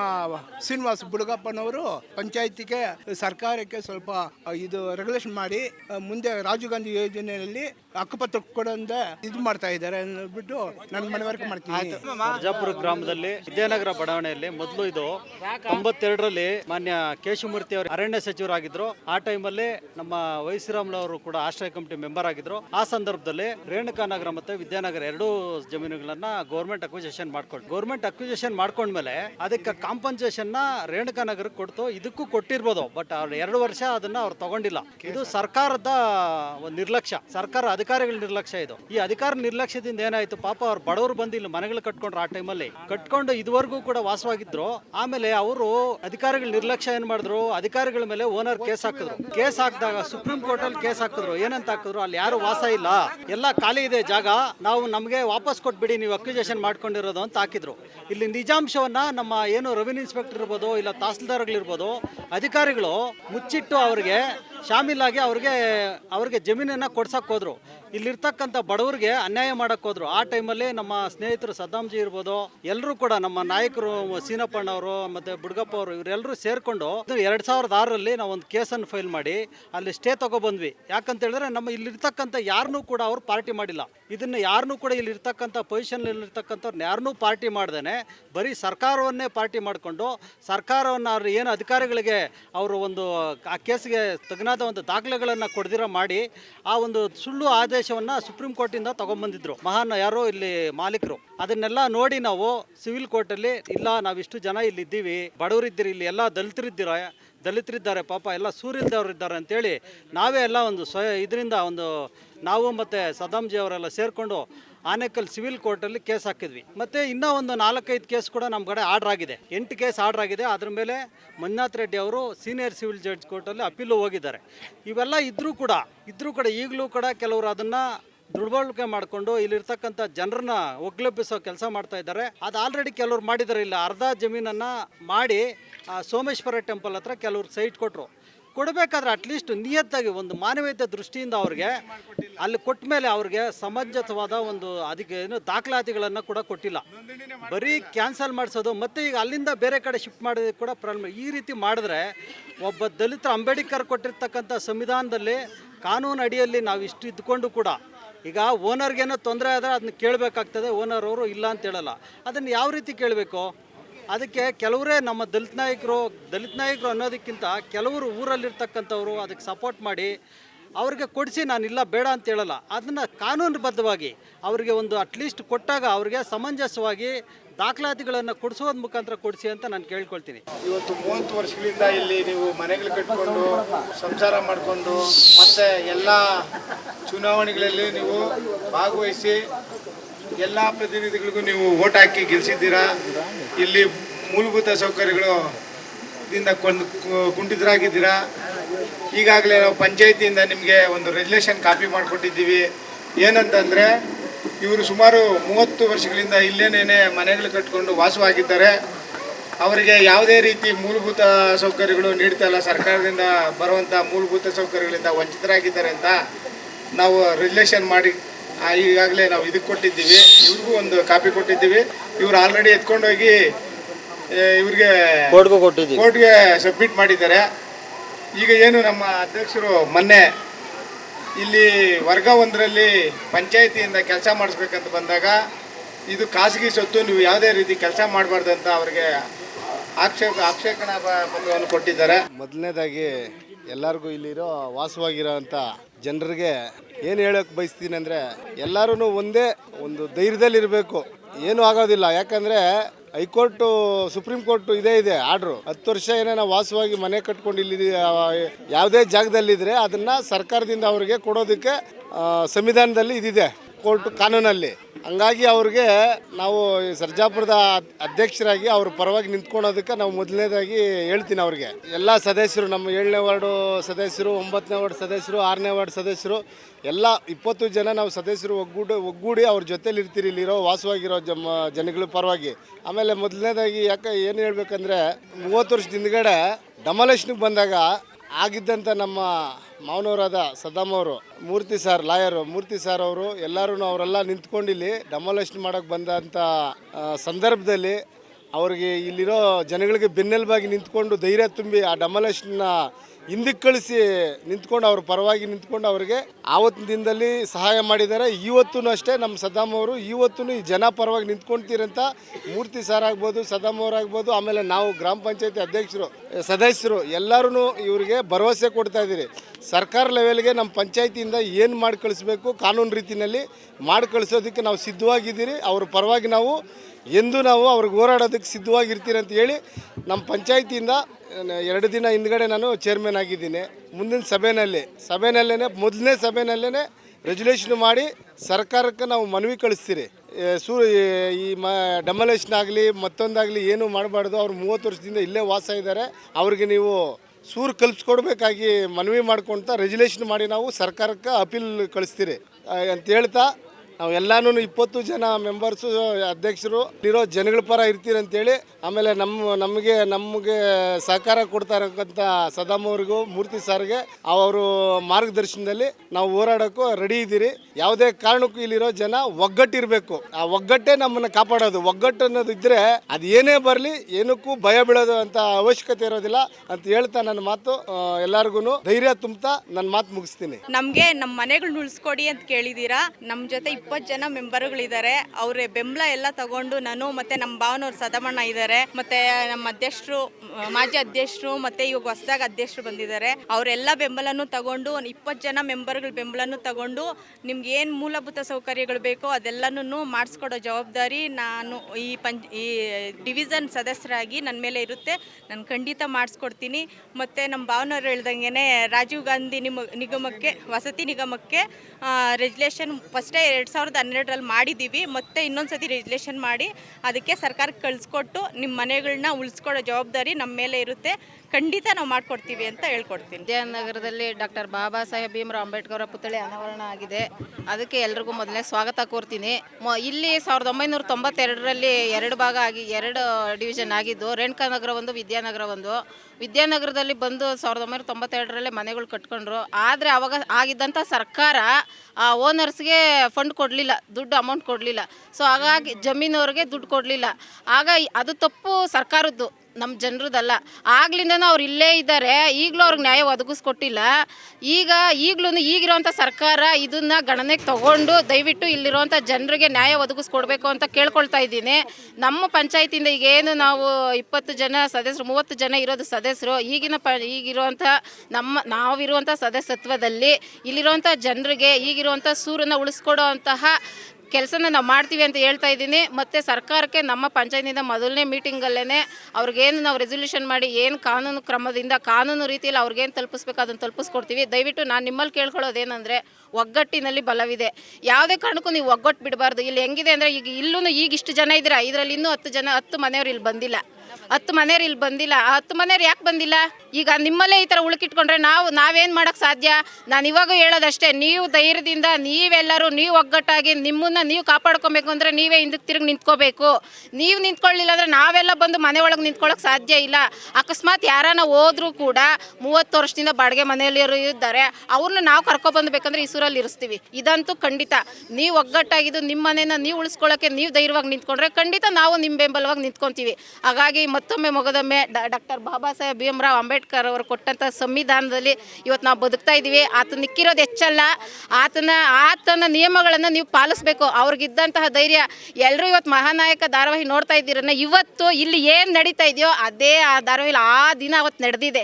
Speaker 9: ಶ್ರೀನಿವಾಸ್ ಬುಡಗಪ್ಪನವರು ಪಂಚಾಯತಿಗೆ ಸರ್ಕಾರಕ್ಕೆ ಸ್ವಲ್ಪ ಇದು ರೆಗ್ಯುಲೇಷನ್ ಮಾಡಿ, ಮುಂದೆ ರಾಜೀವ್ ಗಾಂಧಿ ಯೋಜನೆಯಲ್ಲಿ ಹಕ್ಕುಪತ್ರ ಕೊಡೋಂದ ಇದು ಮಾಡ್ತಾ ಇದ್ದಾರೆ ಅಂದ್ಬಿಟ್ಟು ನನ್ನ ಮನವರಿಕೆ ಮಾಡ್ತೀನಿ.
Speaker 8: ಸರ್ಜಾಪುರ ಗ್ರಾಮದಲ್ಲಿ ವಿದ್ಯಾನಗರ ಬಡಾವಣೆಯಲ್ಲಿ ಮೊದಲು ಇದು ತೊಂಬತ್ತೆರಡರಲ್ಲಿ ಮಾನ್ಯ ಕೇಶಮೂರ್ತಿ ಅವರು ಅರಣ್ಯ ಸಚಿವರಾಗಿದ್ರು. ಆ ಟೈಮಲ್ಲಿ ನಮ್ಮ ವೈಶ್ರೀರಾಮ್ಲವರು ಕೂಡ ಆಶ್ರಯ ಕಮಿಟಿ ಮೆಂಬರ್ ಆಗಿದ್ರು. ಆ ಸಂದರ್ಭದಲ್ಲಿ ರೇಣುಕಾ ನಗರ ಮತ್ತೆ ವಿದ್ಯಾನಗರ ಎರಡೂ ಜಮೀನುಗಳನ್ನ ಗೌರ್ಮೆಂಟ್ ಅಕ್ವಿಜೇಷನ್ ಮಾಡ್ಕೊಂಡು ಗೌರ್ಮೆಂಟ್ ಅಕ್ವಿಜೇಷನ್ ಮಾಡ್ಕೊಂಡ್ಮೇಲೆ ಅದಕ್ಕೆ ಕಾಂಪನ್ಸೇಷನ್ನ ರೇಣುಕಾ ನಗರಕ್ಕೆ ಕೊಡ್ತು. ಇದಕ್ಕೂ ಕೊಟ್ಟಿರ್ಬೋದು. ಬಟ್ ಅವ್ರು ಎರಡು ವರ್ಷ ಅದನ್ನ ಅವ್ರು ತಗೊಂಡಿಲ್ಲ. ಇದು ಸರ್ಕಾರದ ಒಂದು ನಿರ್ಲಕ್ಷ್ಯ. ಸರ್ಕಾರ ಅಧಿಕಾರಿಗಳ ನಿರ್ಲಕ್ಷ್ಯ ಇದು. ಈ ಅಧಿಕಾರ ನಿರ್ಲಕ್ಷ್ಯದಿಂದ ಏನಾಯ್ತು? ಪಾಪ ಅವ್ರು ಬಡವರು ಬಂದು ಇಲ್ಲಿ ಮನೆಗಳು ಕಟ್ಕೊಂಡ್ರು ಆ ಟೈಮಲ್ಲಿ. ಕಟ್ಕೊಂಡು ಇದುವರೆಗೂ ಕೂಡ ವಾಸವಾಗಿದ್ರು. ಆಮೇಲೆ ಅವರು ಅಧಿಕಾರಿಗಳ ನಿರ್ಲಕ್ಷ್ಯ ಏನ್ ಮಾಡಿದ್ರು? ಅಧಿಕಾರಿಗಳ ಮೇಲೆ ಓನರ್ ಕೇಸ್ ಹಾಕಿದ್ರು. ಕೇಸ್ ಹಾಕಿದಾಗ ಸುಪ್ರೀಂ ಕೋರ್ಟ್ ಅಲ್ಲಿ ಕೇಸ್ ಹಾಕಿದ್ರು. ಏನಂತ ಹಾಕಿದ್ರು? ಅಲ್ಲಿ ಯಾರು ವಾಸ ಇಲ್ಲ. ಎಲ್ಲ ಖಾಲಿ ಇದೆ ಜಾಗ. ನಾವು ನಮಗೆ ವಾಪಸ್ ಕೊಟ್ಬಿಡಿ, ನೀವು ಅಕ್ವಿಜೇಷನ್ ಮಾಡ್ಕೊಂಡಿರೋದು ಅಂತ ಹಾಕಿದ್ರು. ಇಲ್ಲಿ ನಿಜಾಂಶವನ್ನ ನಮ್ಮ ಏನು ರೆವಿನ್ಯೂ ಇನ್ಸ್ಪೆಕ್ಟರ್ ಇರ್ಬೋದು, ಇಲ್ಲ ತಹಸೀಲ್ದಾರ್ಗಳಿರ್ಬೋದು, ಅಧಿಕಾರಿಗಳು ಮುಚ್ಚಿಟ್ಟು ಅವ್ರಿಗೆ ಶಾಮೀಲಾಗಿ ಅವ್ರಿಗೆ ಅವ್ರಿಗೆ ಜಮೀನನ್ನ ಕೊಡ್ಸಕ್ ಹೋದ್ರು. ಇಲ್ಲಿರ್ತಕ್ಕಂಥ ಬಡವರಿಗೆ ಅನ್ಯಾಯ ಮಾಡಕ್ ಹೋದ್ರು. ಆ ಟೈಮಲ್ಲಿ ನಮ್ಮ ಸ್ನೇಹಿತರು ಸದ್ದಾಮ್ಜಿ ಇರ್ಬೋದು ಎಲ್ಲರೂ ಕೂಡ ನಮ್ಮ ನಾಯಕರು ಸೀನಪ್ಪಣ್ಣವರು ಮತ್ತೆ ಬುಡ್ಗಪ್ಪ ಅವರು ಇವರೆಲ್ಲರೂ ಸೇರ್ಕೊಂಡು ಎರಡ್ ಸಾವಿರದ ಆರರಲ್ಲಿ ನಾವು ಒಂದು ಕೇಸನ್ನು ಫೈಲ್ ಮಾಡಿ, ಅಲ್ಲಿ ಸ್ಟೇ ತಗೊಬಂದ್ವಿ ಯಾಕಂತ ಹೇಳಿದ್ರೆ ನಮ್ಮ ಇಲ್ಲಿರ್ತಕ್ಕಂಥ ಯಾರನ್ನೂ ಕೂಡ ಅವ್ರು ಪಾರ್ಟಿ ಮಾಡಿಲ್ಲ. ಇದನ್ನ ಯಾರನ್ನೂ ಕೂಡ ಇಲ್ಲಿರ್ತಕ್ಕಂಥ ಪೊಸಿಷನ್ ಇರ್ತಕ್ಕಂಥವ್ರನ್ನ ಯಾರನ್ನೂ ಪಾರ್ಟಿ ಮಾಡ್ದೇನೆ. ಬರೀ ಸರ್ಕಾರವನ್ನೇ ಪಾರ್ಟಿ ಮಾಡಿಕೊಂಡು, ಸರ್ಕಾರವನ್ನು ಅವ್ರು ಏನು ಅಧಿಕಾರಿಗಳಿಗೆ ಅವರು ಒಂದು ಆ ಕೇಸ್ಗೆ ತಗ್ನಾದ ಒಂದು ದಾಖಲೆಗಳನ್ನು ಕೊಡ್ದಿರ ಮಾಡಿ, ಆ ಒಂದು ಸುಳ್ಳು ಆದೇಶವನ್ನು ಸುಪ್ರೀಂ ಕೋರ್ಟಿಂದ ತಗೊಂಡ್ಬಂದಿದ್ರು ಮಹಾನ್ ಯಾರೋ ಇಲ್ಲಿ ಮಾಲೀಕರು. ಅದನ್ನೆಲ್ಲ ನೋಡಿ ನಾವು ಸಿವಿಲ್ ಕೋರ್ಟಲ್ಲಿ, ಇಲ್ಲ, ನಾವಿಷ್ಟು ಜನ ಇಲ್ಲಿ ಇದ್ದೀವಿ ಬಡವರಿದ್ದೀರಿ, ಇಲ್ಲಿ ಎಲ್ಲ ದಲಿತರಿದ್ದೀರ? ದಲಿತರಿದ್ದಾರೆ, ಪಾಪ ಎಲ್ಲ ಸೂರಿಲ್ದವ್ರು ಇದ್ದಾರೆ ಅಂತೇಳಿ ನಾವೇ ಎಲ್ಲ ಒಂದು ಸ್ವ ಇದರಿಂದ ಒಂದು ನಾವು ಮತ್ತು ಸದಾಂಜಿ ಅವರೆಲ್ಲ ಸೇರಿಕೊಂಡು ಆನೇಕಲ್ ಸಿವಿಲ್ ಕೋರ್ಟಲ್ಲಿ ಕೇಸ್ ಹಾಕಿದ್ವಿ. ಮತ್ತು ಇನ್ನೂ ಒಂದು ನಾಲ್ಕೈದು ಕೇಸ್ ಕೂಡ ನಮ್ಮ ಕಡೆ ಆರ್ಡರ್ ಆಗಿದೆ. ಎಂಟು ಕೇಸ್ ಆರ್ಡರ್ ಆಗಿದೆ. ಅದ್ರ ಮೇಲೆ ಮಂಜುನಾಥ್ ರೆಡ್ಡಿ ಅವರು ಸೀನಿಯರ್ ಸಿವಿಲ್ ಜಡ್ಜ್ ಕೋರ್ಟಲ್ಲಿ ಅಪೀಲು ಹೋಗಿದ್ದಾರೆ. ಇವೆಲ್ಲ ಇದ್ದರೂ ಕೂಡ ಇದ್ದರೂ ಕೂಡ ಈಗಲೂ ಕೂಡ ಕೆಲವರು ಅದನ್ನು ದುರ್ಬಳಕೆ ಮಾಡಿಕೊಂಡು ಇಲ್ಲಿರ್ತಕ್ಕಂಥ ಜನರನ್ನ ಒಗ್ಲೆಬ್ಬಿಸೋ ಕೆಲಸ ಮಾಡ್ತಾ ಇದ್ದಾರೆ. ಅದು ಆಲ್ರೆಡಿ ಕೆಲವ್ರು ಮಾಡಿದ್ದಾರೆ ಇಲ್ಲ, ಅರ್ಧ ಜಮೀನನ್ನು ಮಾಡಿ ಸೋಮೇಶ್ವರ ಟೆಂಪಲ್ ಹತ್ರ ಕೆಲವ್ರು ಸೈಟ್ ಕೊಟ್ಟರು ಕೊಡಬೇಕಾದ್ರೆ ಅಟ್ಲೀಸ್ಟ್ ನಿಯತ್ತಾಗಿ ಒಂದು ಮಾನವೀಯತೆ ದೃಷ್ಟಿಯಿಂದ ಅವ್ರಿಗೆ, ಅಲ್ಲಿ ಕೊಟ್ಟ ಮೇಲೆ ಅವ್ರಿಗೆ ಸಮಂಜಸವಾದ ಒಂದು ಅದಕ್ಕೆ ಏನು ದಾಖಲಾತಿಗಳನ್ನು ಕೂಡ ಕೊಟ್ಟಿಲ್ಲ. ಬರೀ ಕ್ಯಾನ್ಸಲ್ ಮಾಡಿಸೋದು, ಮತ್ತೆ ಈಗ ಅಲ್ಲಿಂದ ಬೇರೆ ಕಡೆ ಶಿಫ್ಟ್ ಮಾಡೋದಕ್ಕೆ ಕೂಡ ಪ್ರಾಬ್ಲಮ್. ಈ ರೀತಿ ಮಾಡಿದ್ರೆ ಒಬ್ಬ ದಲಿತ ಅಂಬೇಡ್ಕರ್ ಕೊಟ್ಟಿರ್ತಕ್ಕಂಥ ಸಂವಿಧಾನದಲ್ಲಿ ಕಾನೂನು ಅಡಿಯಲ್ಲಿ ನಾವು ಇಷ್ಟು ಇದ್ಕೊಂಡು ಕೂಡ ಈಗ ಓನರ್ಗೇನೋ ತೊಂದರೆ ಆದರೆ ಅದನ್ನ ಕೇಳಬೇಕಾಗ್ತದೆ ಓನರ್ ಅವರು ಇಲ್ಲ ಅಂತ ಹೇಳಲ್ಲ. ಅದನ್ನು ಯಾವ ರೀತಿ ಕೇಳಬೇಕು? ಅದಕ್ಕೆ ಕೆಲವರೇ ನಮ್ಮ ದಲಿತ ನಾಯಕರು ದಲಿತ ನಾಯಕರು ಅನ್ನೋದಕ್ಕಿಂತ ಕೆಲವರು ಊರಲ್ಲಿರ್ತಕ್ಕಂಥವ್ರು ಅದಕ್ಕೆ ಸಪೋರ್ಟ್ ಮಾಡಿ ಅವ್ರಿಗೆ ಕೊಡಿಸಿ ನಾನಿಲ್ಲ ಬೇಡ ಅಂತ ಹೇಳಲ್ಲ. ಅದನ್ನು ಕಾನೂನುಬದ್ಧವಾಗಿ ಅವರಿಗೆ ಒಂದು ಅಟ್ಲೀಸ್ಟ್ ಕೊಟ್ಟಾಗ ಅವ್ರಿಗೆ ಸಮಂಜಸವಾಗಿ ದಾಖಲಾತಿಗಳನ್ನು ಕೊಡಿಸೋದ್ ಮುಖಾಂತರ ಕೊಡಿಸಿ ಅಂತ ನಾನು ಕೇಳ್ಕೊಳ್ತೀನಿ.
Speaker 3: ಇವತ್ತು ಮೂವತ್ತು ವರ್ಷಗಳಿಂದ ಇಲ್ಲಿ ನೀವು ಮನೆಗಳು ಕಟ್ಕೊಂಡು, ಸಂಸಾರ ಮಾಡಿಕೊಂಡು, ಮತ್ತೆ ಎಲ್ಲ ಚುನಾವಣೆಗಳಲ್ಲಿ ನೀವು ಭಾಗವಹಿಸಿ ಎಲ್ಲ ಪ್ರತಿನಿಧಿಗಳಿಗೂ ನೀವು ಓಟ್ ಹಾಕಿ ಗೆಲ್ಸಿದ್ದೀರಾ? ಇಲ್ಲಿ ಮೂಲಭೂತ ಸೌಕರ್ಯಗಳು ದಿಂದ ಕೊಂದು, ಕುಂಠಿತರಾಗಿದ್ದೀರಾ? ಈಗಾಗಲೇ ನಾವು ಪಂಚಾಯತಿಯಿಂದ ನಿಮಗೆ ಒಂದು ರೆಜುಲೇಷನ್ ಕಾಪಿ ಮಾಡಿಕೊಟ್ಟಿದ್ದೀವಿ. ಏನಂತಂದರೆ ಇವರು ಸುಮಾರು ಮೂವತ್ತು ವರ್ಷಗಳಿಂದ ಇಲ್ಲೇನೇನೆ ಮನೆಗಳು ಕಟ್ಕೊಂಡು ವಾಸವಾಗಿದ್ದಾರೆ. ಅವರಿಗೆ ಯಾವುದೇ ರೀತಿ ಮೂಲಭೂತ ಸೌಕರ್ಯಗಳು ನೀಡ್ತಾ ಇಲ್ಲ. ಸರ್ಕಾರದಿಂದ ಬರುವಂಥ ಮೂಲಭೂತ ಸೌಕರ್ಯಗಳಿಂದ ವಂಚಿತರಾಗಿದ್ದಾರೆ ಅಂತ ನಾವು ರಿಲೇಷನ್ ಮಾಡಿ ಈಗಾಗಲೇ ನಾವು ಇದಕ್ಕೆ ಕೊಟ್ಟಿದ್ದೀವಿ. ಇವ್ರಿಗೂ ಒಂದು ಕಾಪಿ ಕೊಟ್ಟಿದ್ದೀವಿ. ಇವರು ಆಲ್ರೆಡಿ ಎತ್ಕೊಂಡೋಗಿ ಇವ್ರಿಗೆ ಕೋರ್ಟ್ಗೆ ಸಬ್ಮಿಟ್ ಮಾಡಿದ್ದಾರೆ. ಈಗ ಏನು ನಮ್ಮ ಅಧ್ಯಕ್ಷರು ಮೊನ್ನೆ ಇಲ್ಲಿ ವರ್ಗ ಒಂದರಲ್ಲಿ ಪಂಚಾಯತಿಯಿಂದ ಕೆಲಸ ಮಾಡಿಸ್ಬೇಕಂತ ಬಂದಾಗ ಇದು ಖಾಸಗಿ ಸೊತ್ತು ನೀವು ಯಾವುದೇ ರೀತಿ ಕೆಲಸ ಮಾಡಬಾರ್ದು ಅಂತ ಅವ್ರಿಗೆ ಆಕ್ಷೇಪ, ಆಕ್ಷೇಪಣಾ ಪತ್ರವನ್ನು ಕೊಟ್ಟಿದ್ದಾರೆ.
Speaker 2: ಮೊದಲನೇದಾಗಿ ಎಲ್ಲರಿಗೂ ಇಲ್ಲಿರೋ ವಾಸವಾಗಿರೋಂಥ ಜನರಿಗೆ ಏನು ಹೇಳೋಕೆ ಬಯಸ್ತೀನಿ ಅಂದರೆ ಎಲ್ಲರೂ ಒಂದೇ ಒಂದು ಧೈರ್ಯದಲ್ಲಿರಬೇಕು. ಏನೂ ಆಗೋದಿಲ್ಲ. ಯಾಕಂದರೆ ಹೈಕೋರ್ಟು, ಸುಪ್ರೀಂ ಕೋರ್ಟ್ ಇದೇ ಇದೆ, ಆರ್ಡ್ರು. ಹತ್ತು ವರ್ಷ ಏನೇನ ವಾಸವಾಗಿ ಮನೆ ಕಟ್ಕೊಂಡು ಇಲ್ಲಿ ಯಾವುದೇ ಜಾಗದಲ್ಲಿದ್ದರೆ ಅದನ್ನ ಸರ್ಕಾರದಿಂದ ಅವರಿಗೆ ಕೊಡೋದಕ್ಕೆ ಸಂವಿಧಾನದಲ್ಲಿ ಇದಿದೆ, ಕೋರ್ಟ್ ಕಾನೂನಲ್ಲಿ. ಹಂಗಾಗಿ ಅವ್ರಿಗೆ ನಾವು ಸರ್ಜಾಪುರದ ಅಧ್ಯಕ್ಷರಾಗಿ ಅವ್ರ ಪರವಾಗಿ ನಿಂತ್ಕೊಳೋದಕ್ಕೆ ನಾವು ಮೊದಲನೇದಾಗಿ ಹೇಳ್ತೀನಿ ಅವ್ರಿಗೆ. ಎಲ್ಲ ಸದಸ್ಯರು, ನಮ್ಮ ಏಳನೇ ವಾರ್ಡು ಸದಸ್ಯರು, ಒಂಬತ್ತನೇ ವಾರ್ಡ್ ಸದಸ್ಯರು, ಆರನೇ ವಾರ್ಡ್ ಸದಸ್ಯರು, ಎಲ್ಲ ಇಪ್ಪತ್ತು ಜನ ನಾವು ಸದಸ್ಯರು ಒಗ್ಗೂಡಿ ಒಗ್ಗೂಡಿ ಅವ್ರ ಜೊತೇಲಿ ಇರ್ತೀರಿ, ಇಲ್ಲಿರೋ ವಾಸವಾಗಿರೋ ಜಮ್ಮ ಜನಗಳ ಪರವಾಗಿ. ಆಮೇಲೆ ಮೊದಲನೇದಾಗಿ ಯಾಕೆ ಏನು ಹೇಳ್ಬೇಕಂದ್ರೆ, ಮೂವತ್ತು ವರ್ಷದ ಹಿಂದ್ಗಡೆ ಡಮಲೇಷನ್ಗೆ ಬಂದಾಗ ಆಗಿದ್ದಂಥ ನಮ್ಮ ಮಾವನವರಾದ ಸದ್ದಾಮ್ ಅವರು, Murthy sir, lawyer Murthy sir ಅವರು ಎಲ್ಲರೂ ಅವರೆಲ್ಲ ನಿಂತ್ಕೊಂಡಿಲ್ಲಿ ಡೆಮಾಲೇಷನ್ ಮಾಡೋಕ್ಕೆ ಬಂದಂಥ ಸಂದರ್ಭದಲ್ಲಿ ಅವ್ರಿಗೆ ಇಲ್ಲಿರೋ ಜನಗಳಿಗೆ ಬೆನ್ನೆಲುಬಾಗಿ ನಿಂತ್ಕೊಂಡು ಧೈರ್ಯ ತುಂಬಿ ಆ ಡೆಮಾಲೇಷನ್ನ ಹಿಂದಕ್ಕೆ ಕಳಿಸಿ ನಿಂತ್ಕೊಂಡು ಅವ್ರ ಪರವಾಗಿ ನಿಂತ್ಕೊಂಡು ಅವ್ರಿಗೆ ಆವತ್ತಿನ ದಿನದಲ್ಲಿ ಸಹಾಯ ಮಾಡಿದ್ದಾರೆ. ಇವತ್ತೂ ಅಷ್ಟೇ ನಮ್ಮ ಸದ್ದಾಮ್ ಅವರು ಇವತ್ತೂ ಈ ಜನ ಪರವಾಗಿ ನಿಂತ್ಕೊಳ್ತೀರಂತ ಮೂರ್ತಿ ಸರ್ ಆಗ್ಬೋದು ಸದ್ದಾಮ್ ಅವರಾಗ್ಬೋದು ಆಮೇಲೆ ನಾವು ಗ್ರಾಮ ಪಂಚಾಯತಿ ಅಧ್ಯಕ್ಷರು, ಸದಸ್ಯರು ಎಲ್ಲರೂ ಇವರಿಗೆ ಭರವಸೆ ಕೊಡ್ತಾ ಇದ್ದೀರಿ. ಸರ್ಕಾರ ಲೆವೆಲ್ಗೆ ನಮ್ಮ ಪಂಚಾಯತಿಯಿಂದ ಏನು ಮಾಡಿ ಕಳಿಸ್ಬೇಕು, ಕಾನೂನು ರೀತಿಯಲ್ಲಿ ಮಾಡಿ ಕಳಿಸೋದಕ್ಕೆ ನಾವು ಸಿದ್ಧವಾಗಿದ್ದೀರಿ. ಅವ್ರ ಪರವಾಗಿ ನಾವು ಎಂದು ನಾವು ಅವ್ರಿಗೆ ಹೋರಾಡೋದಕ್ಕೆ ಸಿದ್ಧವಾಗಿರ್ತೀರಿ ಅಂತ ಹೇಳಿ ನಮ್ಮ ಪಂಚಾಯತಿಯಿಂದ ಎರಡು ದಿನ ಹಿಂದ್ಗಡೆ ನಾನು ಚೇರ್ಮನ್ ಆಗಿದ್ದೀನಿ. ಮುಂದಿನ ಸಭೆಯಲ್ಲಿ ಸಭೆಯಲ್ಲೇ ಮೊದಲನೇ ಸಭೆಯಲ್ಲೇ ರೆಜುಲೇಷನ್ ಮಾಡಿ ಸರ್ಕಾರಕ್ಕೆ ನಾವು ಮನವಿ ಕಳಿಸ್ತೀರಿ. ಸೂ ಈ- ಮ ಡಮಲೇಷನ್ ಆಗಲಿ, ಮತ್ತೊಂದಾಗಲಿ ಏನು ಮಾಡಬಾರ್ದು, ಅವ್ರು ಮೂವತ್ತು ವರ್ಷದಿಂದ ಇಲ್ಲೇ ವಾಸ ಇದ್ದಾರೆ. ಅವ್ರಿಗೆ ನೀವು ಸೂರು ಕಲ್ಪಿಸ್ಕೊಡ್ಬೇಕಾಗಿ ಮನವಿ ಮಾಡ್ಕೊಳ್ತಾ ರೆಜುಲೇಷನ್ ಮಾಡಿ ನಾವು ಸರ್ಕಾರಕ್ಕೆ ಅಪೀಲ್ ಕಳಿಸ್ತೀರಿ. ಅಂತ ಹೇಳ್ತಾ ನಾವು ಎಲ್ಲಾನು ಇಪ್ಪತ್ತು ಜನ ಮೆಂಬರ್ಸು ಅಧ್ಯಕ್ಷರು ಇರೋ ಜನಗಳ ಪರ ಇರ್ತೀರಿ ಅಂತೇಳಿ, ಆಮೇಲೆ ನಮ್ಮ ನಮಗೆ ನಮಗೆ ಸಹಕಾರ ಕೊಡ್ತಾ ಇರತಕ್ಕಂಥ ಸದಾಮ್ ಅವ್ರಿಗೂ, ಮೂರ್ತಿ ಸಾರ್ಗೆ ಅವರು ಮಾರ್ಗದರ್ಶನದಲ್ಲಿ ನಾವು ಹೋರಾಡೋಕ್ಕೂ ರೆಡಿ ಇದ್ದೀರಿ. ಯಾವುದೇ ಕಾರಣಕ್ಕೂ ಇಲ್ಲಿರೋ ಜನ ಒಗ್ಗಟ್ಟಿರಬೇಕು. ಆ ಒಗ್ಗಟ್ಟೆ ನಮ್ಮನ್ನು ಕಾಪಾಡೋದು. ಒಗ್ಗಟ್ಟು ಅನ್ನೋದು ಇದ್ದರೆ ಅದು ಏನೇ ಬರಲಿ, ಏನಕ್ಕೂ ಭಯ ಬೀಳೋದು ಅಂತ ಅವಶ್ಯಕತೆ ಇರೋದಿಲ್ಲ ಅಂತ ಹೇಳ್ತಾ ನನ್ನ ಮಾತು. ಎಲ್ಲರಿಗೂ ಧೈರ್ಯ ತುಂಬ್ತಾ ನನ್ನ ಮಾತು ಮುಗಿಸ್ತೀನಿ.
Speaker 10: ನಮಗೆ ನಮ್ಮ ಮನೆಗಳನ್ನ ಉಳಿಸ್ಕೊಡಿ ಅಂತ ಕೇಳಿದ್ದೀರಾ ನಮ್ಮ ಜೊತೆ ಇಪ್ಪತ್ತು ಜನ ಮೆಂಬರ್ಗಳಿದ್ದಾರೆ. ಅವ್ರ ಬೆಂಬಲ ಎಲ್ಲ ತಗೊಂಡು ನಾನು ಮತ್ತೆ ನಮ್ಮ ಭಾವನವ್ರು ಸದಮಣ್ಣ ಇದ್ದಾರೆ. ಮತ್ತೆ ನಮ್ಮ ಅಧ್ಯಕ್ಷರು, ಮಾಜಿ ಅಧ್ಯಕ್ಷರು ಮತ್ತೆ ಇವಾಗ ಹೊಸದಾಗ ಅಧ್ಯಕ್ಷರು ಬಂದಿದ್ದಾರೆ. ಅವರೆಲ್ಲ ಬೆಂಬಲನೂ ತಗೊಂಡು ಇಪ್ಪತ್ತು ಜನ ಮೆಂಬರ್ಗಳ ಬೆಂಬಲನೂ ತಗೊಂಡು ನಿಮ್ಗೆ ಏನು ಮೂಲಭೂತ ಸೌಕರ್ಯಗಳು ಬೇಕೋ ಅದೆಲ್ಲನೂ ಮಾಡಿಸ್ಕೊಡೋ ಜವಾಬ್ದಾರಿ ನಾನು ಈ ಪಂಚ್, ಈ ಡಿವಿಷನ್ ಸದಸ್ಯರಾಗಿ ನನ್ನ ಮೇಲೆ ಇರುತ್ತೆ. ನಾನು ಖಂಡಿತ ಮಾಡಿಸ್ಕೊಡ್ತೀನಿ. ಮತ್ತು ನಮ್ಮ ಭಾವನವ್ರು ಹೇಳ್ದಂಗೆ ರಾಜೀವ್ ಗಾಂಧಿ ನಿಮ್ಮ ನಿಗಮಕ್ಕೆ, ವಸತಿ ನಿಗಮಕ್ಕೆ ರೆಜುಲೇಷನ್ ಫಸ್ಟೇ ಎರಡು ಸಾವಿರದ ಹನ್ನೆರಡರಲ್ಲಿ ಮಾಡಿದ್ದೀವಿ, ಮತ್ತೆ ಇನ್ನೊಂದು ಸತಿ ರಿಜಿಸ್ಟ್ರೇಷನ್ ಮಾಡಿ ಅದಕ್ಕೆ ಸರ್ಕಾರಕ್ಕೆ ಕಳಿಸ್ಕೊಟ್ಟು ನಿಮ್ಮ ಮನೆಗಳನ್ನ ಉಳಿಸ್ಕೊಡೋ ಜವಾಬ್ದಾರಿ ನಮ್ಮ ಮೇಲೆ ಇರುತ್ತೆ. ಖಂಡಿತ ನಾವು ಮಾಡಿಕೊಡ್ತೀವಿ ಅಂತ ಹೇಳ್ಕೊಡ್ತೀನಿ.
Speaker 4: ವಿಜಯನಗರದಲ್ಲಿ ಡಾಕ್ಟರ್ ಬಾಬಾ ಸಾಹೇಬ್ ಭೀಮರಾವ್ ಅಂಬೇಡ್ಕರ್ ಅವರ ಪುತ್ಥಳಿ ಅನಾವರಣ ಆಗಿದೆ. ಅದಕ್ಕೆ ಎಲ್ರಿಗೂ ಮೊದಲೇ ಸ್ವಾಗತ ಕೋರ್ತೀನಿ. ಇಲ್ಲಿ ಸಾವಿರದ ಒಂಬೈನೂರ ತೊಂಬತ್ತೆರಡರಲ್ಲಿ ಎರಡು ಭಾಗ ಆಗಿ ಎರಡು ಡಿವಿಷನ್ ಆಗಿದ್ದು, ರೇಣುಕಾನಗರ ಒಂದು, ವಿದ್ಯಾನಗರ ಒಂದು. ವಿದ್ಯಾನಗರದಲ್ಲಿ ಬಂದು ಸಾವಿರದ ಒಂಬೈನೂರ ತೊಂಬತ್ತೆರಡರಲ್ಲೇ ಮನೆಗಳು ಕಟ್ಕೊಂಡ್ರು. ಆದರೆ ಅವಾಗ ಆಗಿದ್ದಂಥ ಸರ್ಕಾರ ಆ ಓನರ್ಸ್ಗೆ ಫಂಡ್ ಕೊಡಲಿಲ್ಲ, ದುಡ್ಡು ಅಮೌಂಟ್ ಕೊಡಲಿಲ್ಲ. ಸೊ ಹಾಗಾಗಿ ಜಮೀನವ್ರಿಗೆ ದುಡ್ಡು ಕೊಡಲಿಲ್ಲ. ಆಗ ಅದು ತಪ್ಪು ಸರ್ಕಾರದ್ದು. ನಮ್ಮ ಜನರದಲ್ಲ. ಆಗ್ಲಿಂದನೂ ಅವ್ರು ಇಲ್ಲೇ ಇದ್ದಾರೆ. ಈಗಲೂ ಅವ್ರಿಗೆ ನ್ಯಾಯ ಒದಗಿಸ್ಕೊಟ್ಟಿಲ್ಲ. ಈಗ ಈಗಲೂ ಈಗಿರೋಂಥ ಸರ್ಕಾರ ಇದನ್ನ ಗಣನೆಗೆ ತಗೊಂಡು ದಯವಿಟ್ಟು ಇಲ್ಲಿರುವಂಥ ಜನರಿಗೆ ನ್ಯಾಯ ಒದಗಿಸ್ಕೊಡ್ಬೇಕು ಅಂತ ಕೇಳ್ಕೊಳ್ತಾ ಇದ್ದೀನಿ. ನಮ್ಮ ಪಂಚಾಯತಿಯಿಂದ ಈಗೇನು ನಾವು ಇಪ್ಪತ್ತು ಜನ ಸದಸ್ಯರು ಮೂವತ್ತು ಜನ ಇರೋದು ಸದಸ್ಯರು ಈಗಿನ ಪ ಈಗಿರುವಂಥ ನಮ್ಮ, ನಾವಿರುವಂಥ ಸದಸ್ಯತ್ವದಲ್ಲಿ ಇಲ್ಲಿರುವಂಥ ಜನರಿಗೆ ಈಗಿರುವಂಥ ಸೂರನ್ನು ಉಳಿಸ್ಕೊಡೋ ಅಂತಹ ಕೆಲಸನ ನಾವು ಮಾಡ್ತೀವಿ ಅಂತ ಹೇಳ್ತಾ ಇದ್ದೀನಿ. ಮತ್ತು ಸರ್ಕಾರಕ್ಕೆ ನಮ್ಮ ಪಂಚಾಯತಿಂದ ಮೊದಲನೇ ಮೀಟಿಂಗಲ್ಲೇ ಅವ್ರಿಗೇನು ನಾವು ರೆಸೊಲ್ಯೂಷನ್ ಮಾಡಿ ಏನು ಕಾನೂನು ಕ್ರಮದಿಂದ ಕಾನೂನು ರೀತಿಯಲ್ಲಿ ಅವ್ರಿಗೇನು ತಲುಪಿಸ್ಬೇಕು ಅದನ್ನು ತಲುಪಿಸ್ಕೊಡ್ತೀವಿ. ದಯವಿಟ್ಟು ನಾನು ನಿಮ್ಮಲ್ಲಿ ಕೇಳ್ಕೊಳ್ಳೋದೇನೆಂದರೆ ಒಗ್ಗಟ್ಟಿನಲ್ಲಿ ಬಲವಿದೆ. ಯಾವುದೇ ಕಾರಣಕ್ಕೂ ನೀವು ಒಗ್ಗಟ್ಟು ಬಿಡಬಾರ್ದು. ಇಲ್ಲಿ ಹೆಂಗಿದೆ ಅಂದರೆ ಈಗ ಇಲ್ಲೂ ಈಗ ಇಷ್ಟು ಜನ ಇದ್ದೀರಾ? ಇದರಲ್ಲಿ ಇನ್ನೂ ಹತ್ತು ಜನ, ಹತ್ತು ಮನೆಯವ್ರು ಇಲ್ಲಿ ಬಂದಿಲ್ಲ. ಹತ್ತು ಮನೆಯವ್ರು ಇಲ್ಲಿ ಬಂದಿಲ್ಲ. ಆ ಹತ್ತು ಮನೆಯವ್ರು ಯಾಕೆ ಬಂದಿಲ್ಲ? ಈಗ ನಿಮ್ಮಲ್ಲೇ ಈ ಥರ ಉಳುಕಿಟ್ಕೊಂಡ್ರೆ ನಾವು, ನಾವೇನು ಮಾಡೋಕ್ಕೆ ಸಾಧ್ಯ? ನಾನು ಇವಾಗ ಹೇಳೋದಷ್ಟೇ, ನೀವು ಧೈರ್ಯದಿಂದ ನೀವೆಲ್ಲರೂ, ನೀವು ಒಗ್ಗಟ್ಟಾಗಿ ನಿಮ್ಮನ್ನ ನೀವು ಕಾಪಾಡ್ಕೊಬೇಕು ಅಂದರೆ ನೀವೇ ಹಿಂದಕ್ಕೆ ತಿರುಗಿ ನಿಂತ್ಕೋಬೇಕು. ನೀವು ನಿಂತ್ಕೊಳ್ಳಿಲ್ಲ ಅಂದರೆ ನಾವೆಲ್ಲ ಬಂದು ಮನೆ ಒಳಗೆ ನಿಂತ್ಕೊಳ್ಳೋಕೆ ಸಾಧ್ಯ ಇಲ್ಲ. ಅಕಸ್ಮಾತ್ ಯಾರನ್ನ ಹೋದ್ರೂ ಕೂಡ ಮೂವತ್ತು ವರ್ಷದಿಂದ ಬಾಡಿಗೆ ಮನೆಯಲ್ಲಿ ಇದ್ದಾರೆ. ಅವ್ರನ್ನ ನಾವು ಕರ್ಕೊಬಂದ್ಬೇಕಂದ್ರೆ ಇಸೂರಲ್ಲಿ ಇರಿಸ್ತೀವಿ ಇದಂತೂ ಖಂಡಿತ. ನೀವು ಒಗ್ಗಟ್ಟಾಗಿದ್ದು ನಿಮ್ಮ ಮನೇನ ನೀವು ಉಳಿಸ್ಕೊಳ್ಳೋಕ್ಕೆ ನೀವು ಧೈರ್ಯವಾಗಿ ನಿಂತ್ಕೊಂಡ್ರೆ ಖಂಡಿತ ನಾವು ನಿಮ್ಮ ಬೆಂಬಲವಾಗಿ ನಿಂತ್ಕೊತೀವಿ. ಹಾಗಾಗಿ ಮತ್ತೊಮ್ಮೆ ಮೊಗದೊಮ್ಮೆ ಡಾಕ್ಟರ್ ಬಾಬಾ ಸಾಹೇಬ್ ಭೀಮ್ರಾವ್ ಅಂಬೇಡ್ಕರ್ ಅವರು ಕೊಟ್ಟಂಥ ಸಂವಿಧಾನದಲ್ಲಿ ಇವತ್ತು ನಾವು ಬದುಕ್ತಾ ಇದ್ದೀವಿ ಆತನ ನಿಕ್ಕಿರೋದು ಹೆಚ್ಚಲ್ಲ ಆತನ ಆತನ ನಿಯಮಗಳನ್ನು ನೀವು ಪಾಲಿಸ್ಬೇಕು. ಅವ್ರಿಗಿದ್ದಂತಹ ಧೈರ್ಯ. ಎಲ್ಲರೂ ಇವತ್ತು ಮಹಾನಾಯಕ ಧಾರಾವಾಹಿ ನೋಡ್ತಾ ಇದ್ದೀರನ್ನ ಇವತ್ತು ಇಲ್ಲಿ ಏನು ನಡೀತಾ ಇದೆಯೋ ಅದೇ ಆ ಧಾರಾವಾಹಿಲಿ ಆ ದಿನ ಅವತ್ತು ನಡೆದಿದೆ.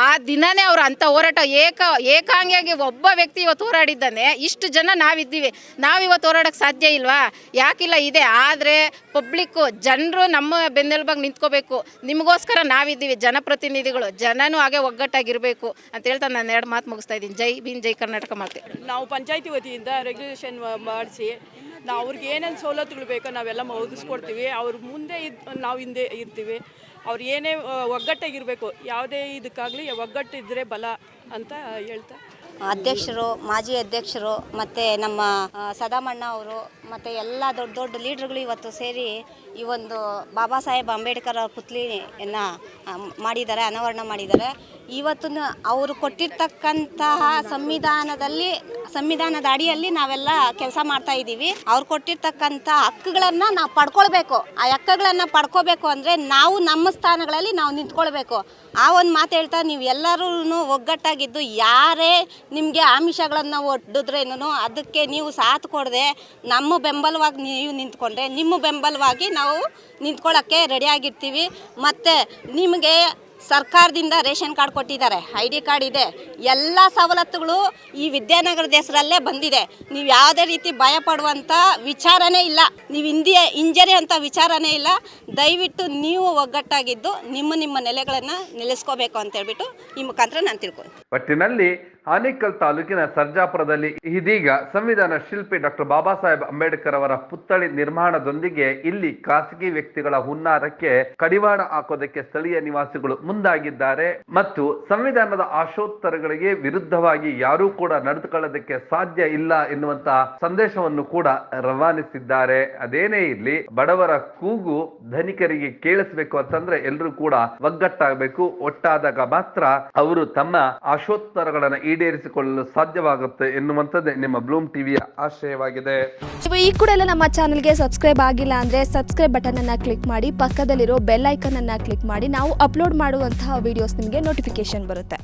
Speaker 4: ಆ ದಿನನೇ ಅವರು ಅಂಥ ಹೋರಾಟ ಏಕ ಏಕಾಂಗಿಯಾಗಿ ಒಬ್ಬ ವ್ಯಕ್ತಿ ಇವತ್ತು ಹೋರಾಡಿದ್ದಾನೆ. ಇಷ್ಟು ಜನ ನಾವಿದ್ದೀವಿ. ನಾವು ಇವತ್ತು ಹೋರಾಡೋಕ್ಕೆ ಸಾಧ್ಯ ಇಲ್ವಾ? ಯಾಕಿಲ್ಲ ಇದೆ. ಆದರೆ ಪಬ್ಲಿಕ್ಕು ಜನರು ನಮ್ಮ ಬೆನ್ನೆಲುಬಾಗಿ ನಿಂತ್ಕೋಬೇಕು. ನಿಮಗೋಸ್ಕರ ನಾವಿದ್ದೀವಿ. ಜನಪ್ರತಿನಿಧಿಗಳು, ಜನನೂ ಹಾಗೆ ಒಗ್ಗಟ್ಟಾಗಿರಬೇಕು ಅಂತ ಹೇಳ್ತಾ ನಾನು ಎರಡು ಮಾತು ಮುಗಿಸ್ತಾ ಇದ್ದೀನಿ. ಜೈ ಬೀನ್ ಜೈ ಕರ್ನಾಟಕ ಮಾತೆ.
Speaker 11: ನಾವು ಪಂಚಾಯತಿ ವತಿಯಿಂದ ರೆಗ್ಯುಲೇಷನ್ ಮಾಡಿಸಿ ನಾವು ಅವ್ರಿಗೆ ಏನೇನು ಸವಲತ್ತುಗಳು ಬೇಕೋ ನಾವೆಲ್ಲ ಒದಗಿಸ್ಕೊಡ್ತೀವಿ ಅವ್ರ ಮುಂದೆ ಇದ್ ನಾವು ಹಿಂದೆ ಇರ್ತೀವಿ. ಅವ್ರು ಏನೇ ಒಗ್ಗಟ್ಟಾಗಿರಬೇಕು, ಯಾವುದೇ ಇದಕ್ಕಾಗಲಿ ಒಗ್ಗಟ್ಟಿದ್ರೆ ಬಲ ಅಂತ ಹೇಳ್ತಾ.
Speaker 12: ಅಧ್ಯಕ್ಷರು, ಮಾಜಿ ಅಧ್ಯಕ್ಷರು, ಮತ್ತು ನಮ್ಮ ಸದಾಮಣ್ಣ ಅವರು, ಮತ್ತು ಎಲ್ಲ ದೊಡ್ಡ ದೊಡ್ಡ ಲೀಡ್ರುಗಳು ಇವತ್ತು ಸೇರಿ ಈ ಒಂದು ಬಾಬಾ ಸಾಹೇಬ್ ಅಂಬೇಡ್ಕರ್ ಅವ್ರ ಪುತ್ಲಿಯನ್ನು ಮಾಡಿದ್ದಾರೆ, ಅನಾವರಣ ಮಾಡಿದ್ದಾರೆ. ಇವತ್ತು ಅವರು ಕೊಟ್ಟಿರ್ತಕ್ಕಂತಹ ಸಂವಿಧಾನದಲ್ಲಿ, ಸಂವಿಧಾನದ ಅಡಿಯಲ್ಲಿ ನಾವೆಲ್ಲ ಕೆಲಸ ಮಾಡ್ತಾ ಇದ್ದೀವಿ. ಅವ್ರು ಕೊಟ್ಟಿರ್ತಕ್ಕಂಥ ಹಕ್ಕುಗಳನ್ನು ನಾವು ಪಡ್ಕೊಳ್ಬೇಕು. ಆ ಹಕ್ಕುಗಳನ್ನು ಪಡ್ಕೋಬೇಕು ಅಂದರೆ ನಾವು ನಮ್ಮ ಸ್ಥಾನಗಳಲ್ಲಿ ನಾವು ನಿಂತ್ಕೊಳ್ಬೇಕು. ಆ ಒಂದು ಮಾತು ಹೇಳ್ತಾ ನೀವು ಎಲ್ಲರೂ ಒಗ್ಗಟ್ಟಾಗಿದ್ದು ಯಾರೇ ನಿಮಗೆ ಆಮಿಷಗಳನ್ನು ಒಡ್ಡಿದ್ರೇನು ಅದಕ್ಕೆ ನೀವು ಸಾಥ್ ಕೊಡದೆ, ನಮ್ಮ ಬೆಂಬಲವಾಗಿ ನೀವು ನಿಂತ್ಕೊಂಡ್ರೆ, ನಿಮ್ಮ ಬೆಂಬಲವಾಗಿ ನಾವು ನಿಂತ್ಕೊಳ್ಳೋಕ್ಕೆ ರೆಡಿಯಾಗಿರ್ತೀವಿ ಮತ್ತು ನಿಮಗೆ ಸರ್ಕಾರದಿಂದ ರೇಷನ್ ಕಾರ್ಡ್ ಕೊಟ್ಟಿದ್ದಾರೆ. ಐ ಡಿ ಕಾರ್ಡ್ ಇದೆ. ಎಲ್ಲ ಸವಲತ್ತುಗಳು ಈ ವಿದ್ಯಾನಗರದ ಹೆಸರಲ್ಲೇ ಬಂದಿದೆ. ನೀವು ಯಾವುದೇ ರೀತಿ ಭಯ ಪಡುವಂಥ ವಿಚಾರನೇ ಇಲ್ಲ. ನೀವು ಹಿಂದಿಯ ಇಂಜರಿ ಅಂತ ವಿಚಾರನೇ ಇಲ್ಲ. ದಯವಿಟ್ಟು ನೀವು ಒಗ್ಗಟ್ಟಾಗಿದ್ದು ನಿಮ್ಮ ನಿಮ್ಮ ನೆಲೆಗಳನ್ನು ನಿಲ್ಲಿಸ್ಕೋಬೇಕು ಅಂತ ಹೇಳ್ಬಿಟ್ಟು ಈ ಮುಖಾಂತರ ನಾನು ತಿಳ್ಕೊಂಡು
Speaker 7: ಒಟ್ಟಿನಲ್ಲಿ ಆನೇಕಲ್ ತಾಲೂಕಿನ ಸರ್ಜಾಪುರದಲ್ಲಿ ಇದೀಗ ಸಂವಿಧಾನ ಶಿಲ್ಪಿ ಡಾಕ್ಟರ್ ಬಾಬಾ ಸಾಹೇಬ್ ಅಂಬೇಡ್ಕರ್ ಅವರ ಪುತ್ಥಳಿ ನಿರ್ಮಾಣದೊಂದಿಗೆ ಇಲ್ಲಿ ಖಾಸಗಿ ವ್ಯಕ್ತಿಗಳ ಹುನ್ನಾರಕ್ಕೆ ಕಡಿವಾಣ ಹಾಕೋದಕ್ಕೆ ಸ್ಥಳೀಯ ನಿವಾಸಿಗಳು ಮುಂದಾಗಿದ್ದಾರೆ. ಮತ್ತು ಸಂವಿಧಾನದ ಆಶೋತ್ತರಗಳಿಗೆ ವಿರುದ್ಧವಾಗಿ ಯಾರೂ ಕೂಡ ನಡೆದುಕೊಳ್ಳೋದಕ್ಕೆ ಸಾಧ್ಯ ಇಲ್ಲ ಎನ್ನುವಂತಹ ಸಂದೇಶವನ್ನು ಕೂಡ ರವಾನಿಸಿದ್ದಾರೆ. ಅದೇನೇ ಇರಲಿ, ಬಡವರ ಕೂಗು ಧನಿಕರಿಗೆ ಕೇಳಿಸ್ಬೇಕು ಅಂತಂದ್ರೆ ಎಲ್ಲರೂ ಕೂಡ ಒಗ್ಗಟ್ಟಾಗಬೇಕು. ಒಟ್ಟಾದಾಗ ಮಾತ್ರ ಅವರು ತಮ್ಮ ಆಶೋತ್ತರಗಳನ್ನ ಈಡೇರಿಸಿಕೊಳ್ಳಲು ಸಾಧ್ಯವಾಗುತ್ತೆ ಎನ್ನುವಂಥದ್ದೇ ನಿಮ್ಮ ಬ್ಲೂಮ್ ಟಿವಿಯ ಆಶಯವಾಗಿದೆ.
Speaker 13: ನೀವು ಈ ಕೂಡ ನಮ್ಮ ಚಾನಲ್ಗೆ ಸಬ್ಸ್ಕ್ರೈಬ್ ಆಗಿಲ್ಲ ಅಂದ್ರೆ ಸಬ್ಸ್ಕ್ರೈಬ್ ಬಟನ್ ಅನ್ನ ಕ್ಲಿಕ್ ಮಾಡಿ, ಪಕ್ಕದಲ್ಲಿರೋ ಬೆಲ್ ಐಕನ್ ಅನ್ನ ಕ್ಲಿಕ್ ಮಾಡಿ, ನಾವು ಅಪ್ಲೋಡ್ ಮಾಡುವಂತಹ ವಿಡಿಯೋಸ್ ನಿಮಗೆ ನೋಟಿಫಿಕೇಶನ್ ಬರುತ್ತೆ.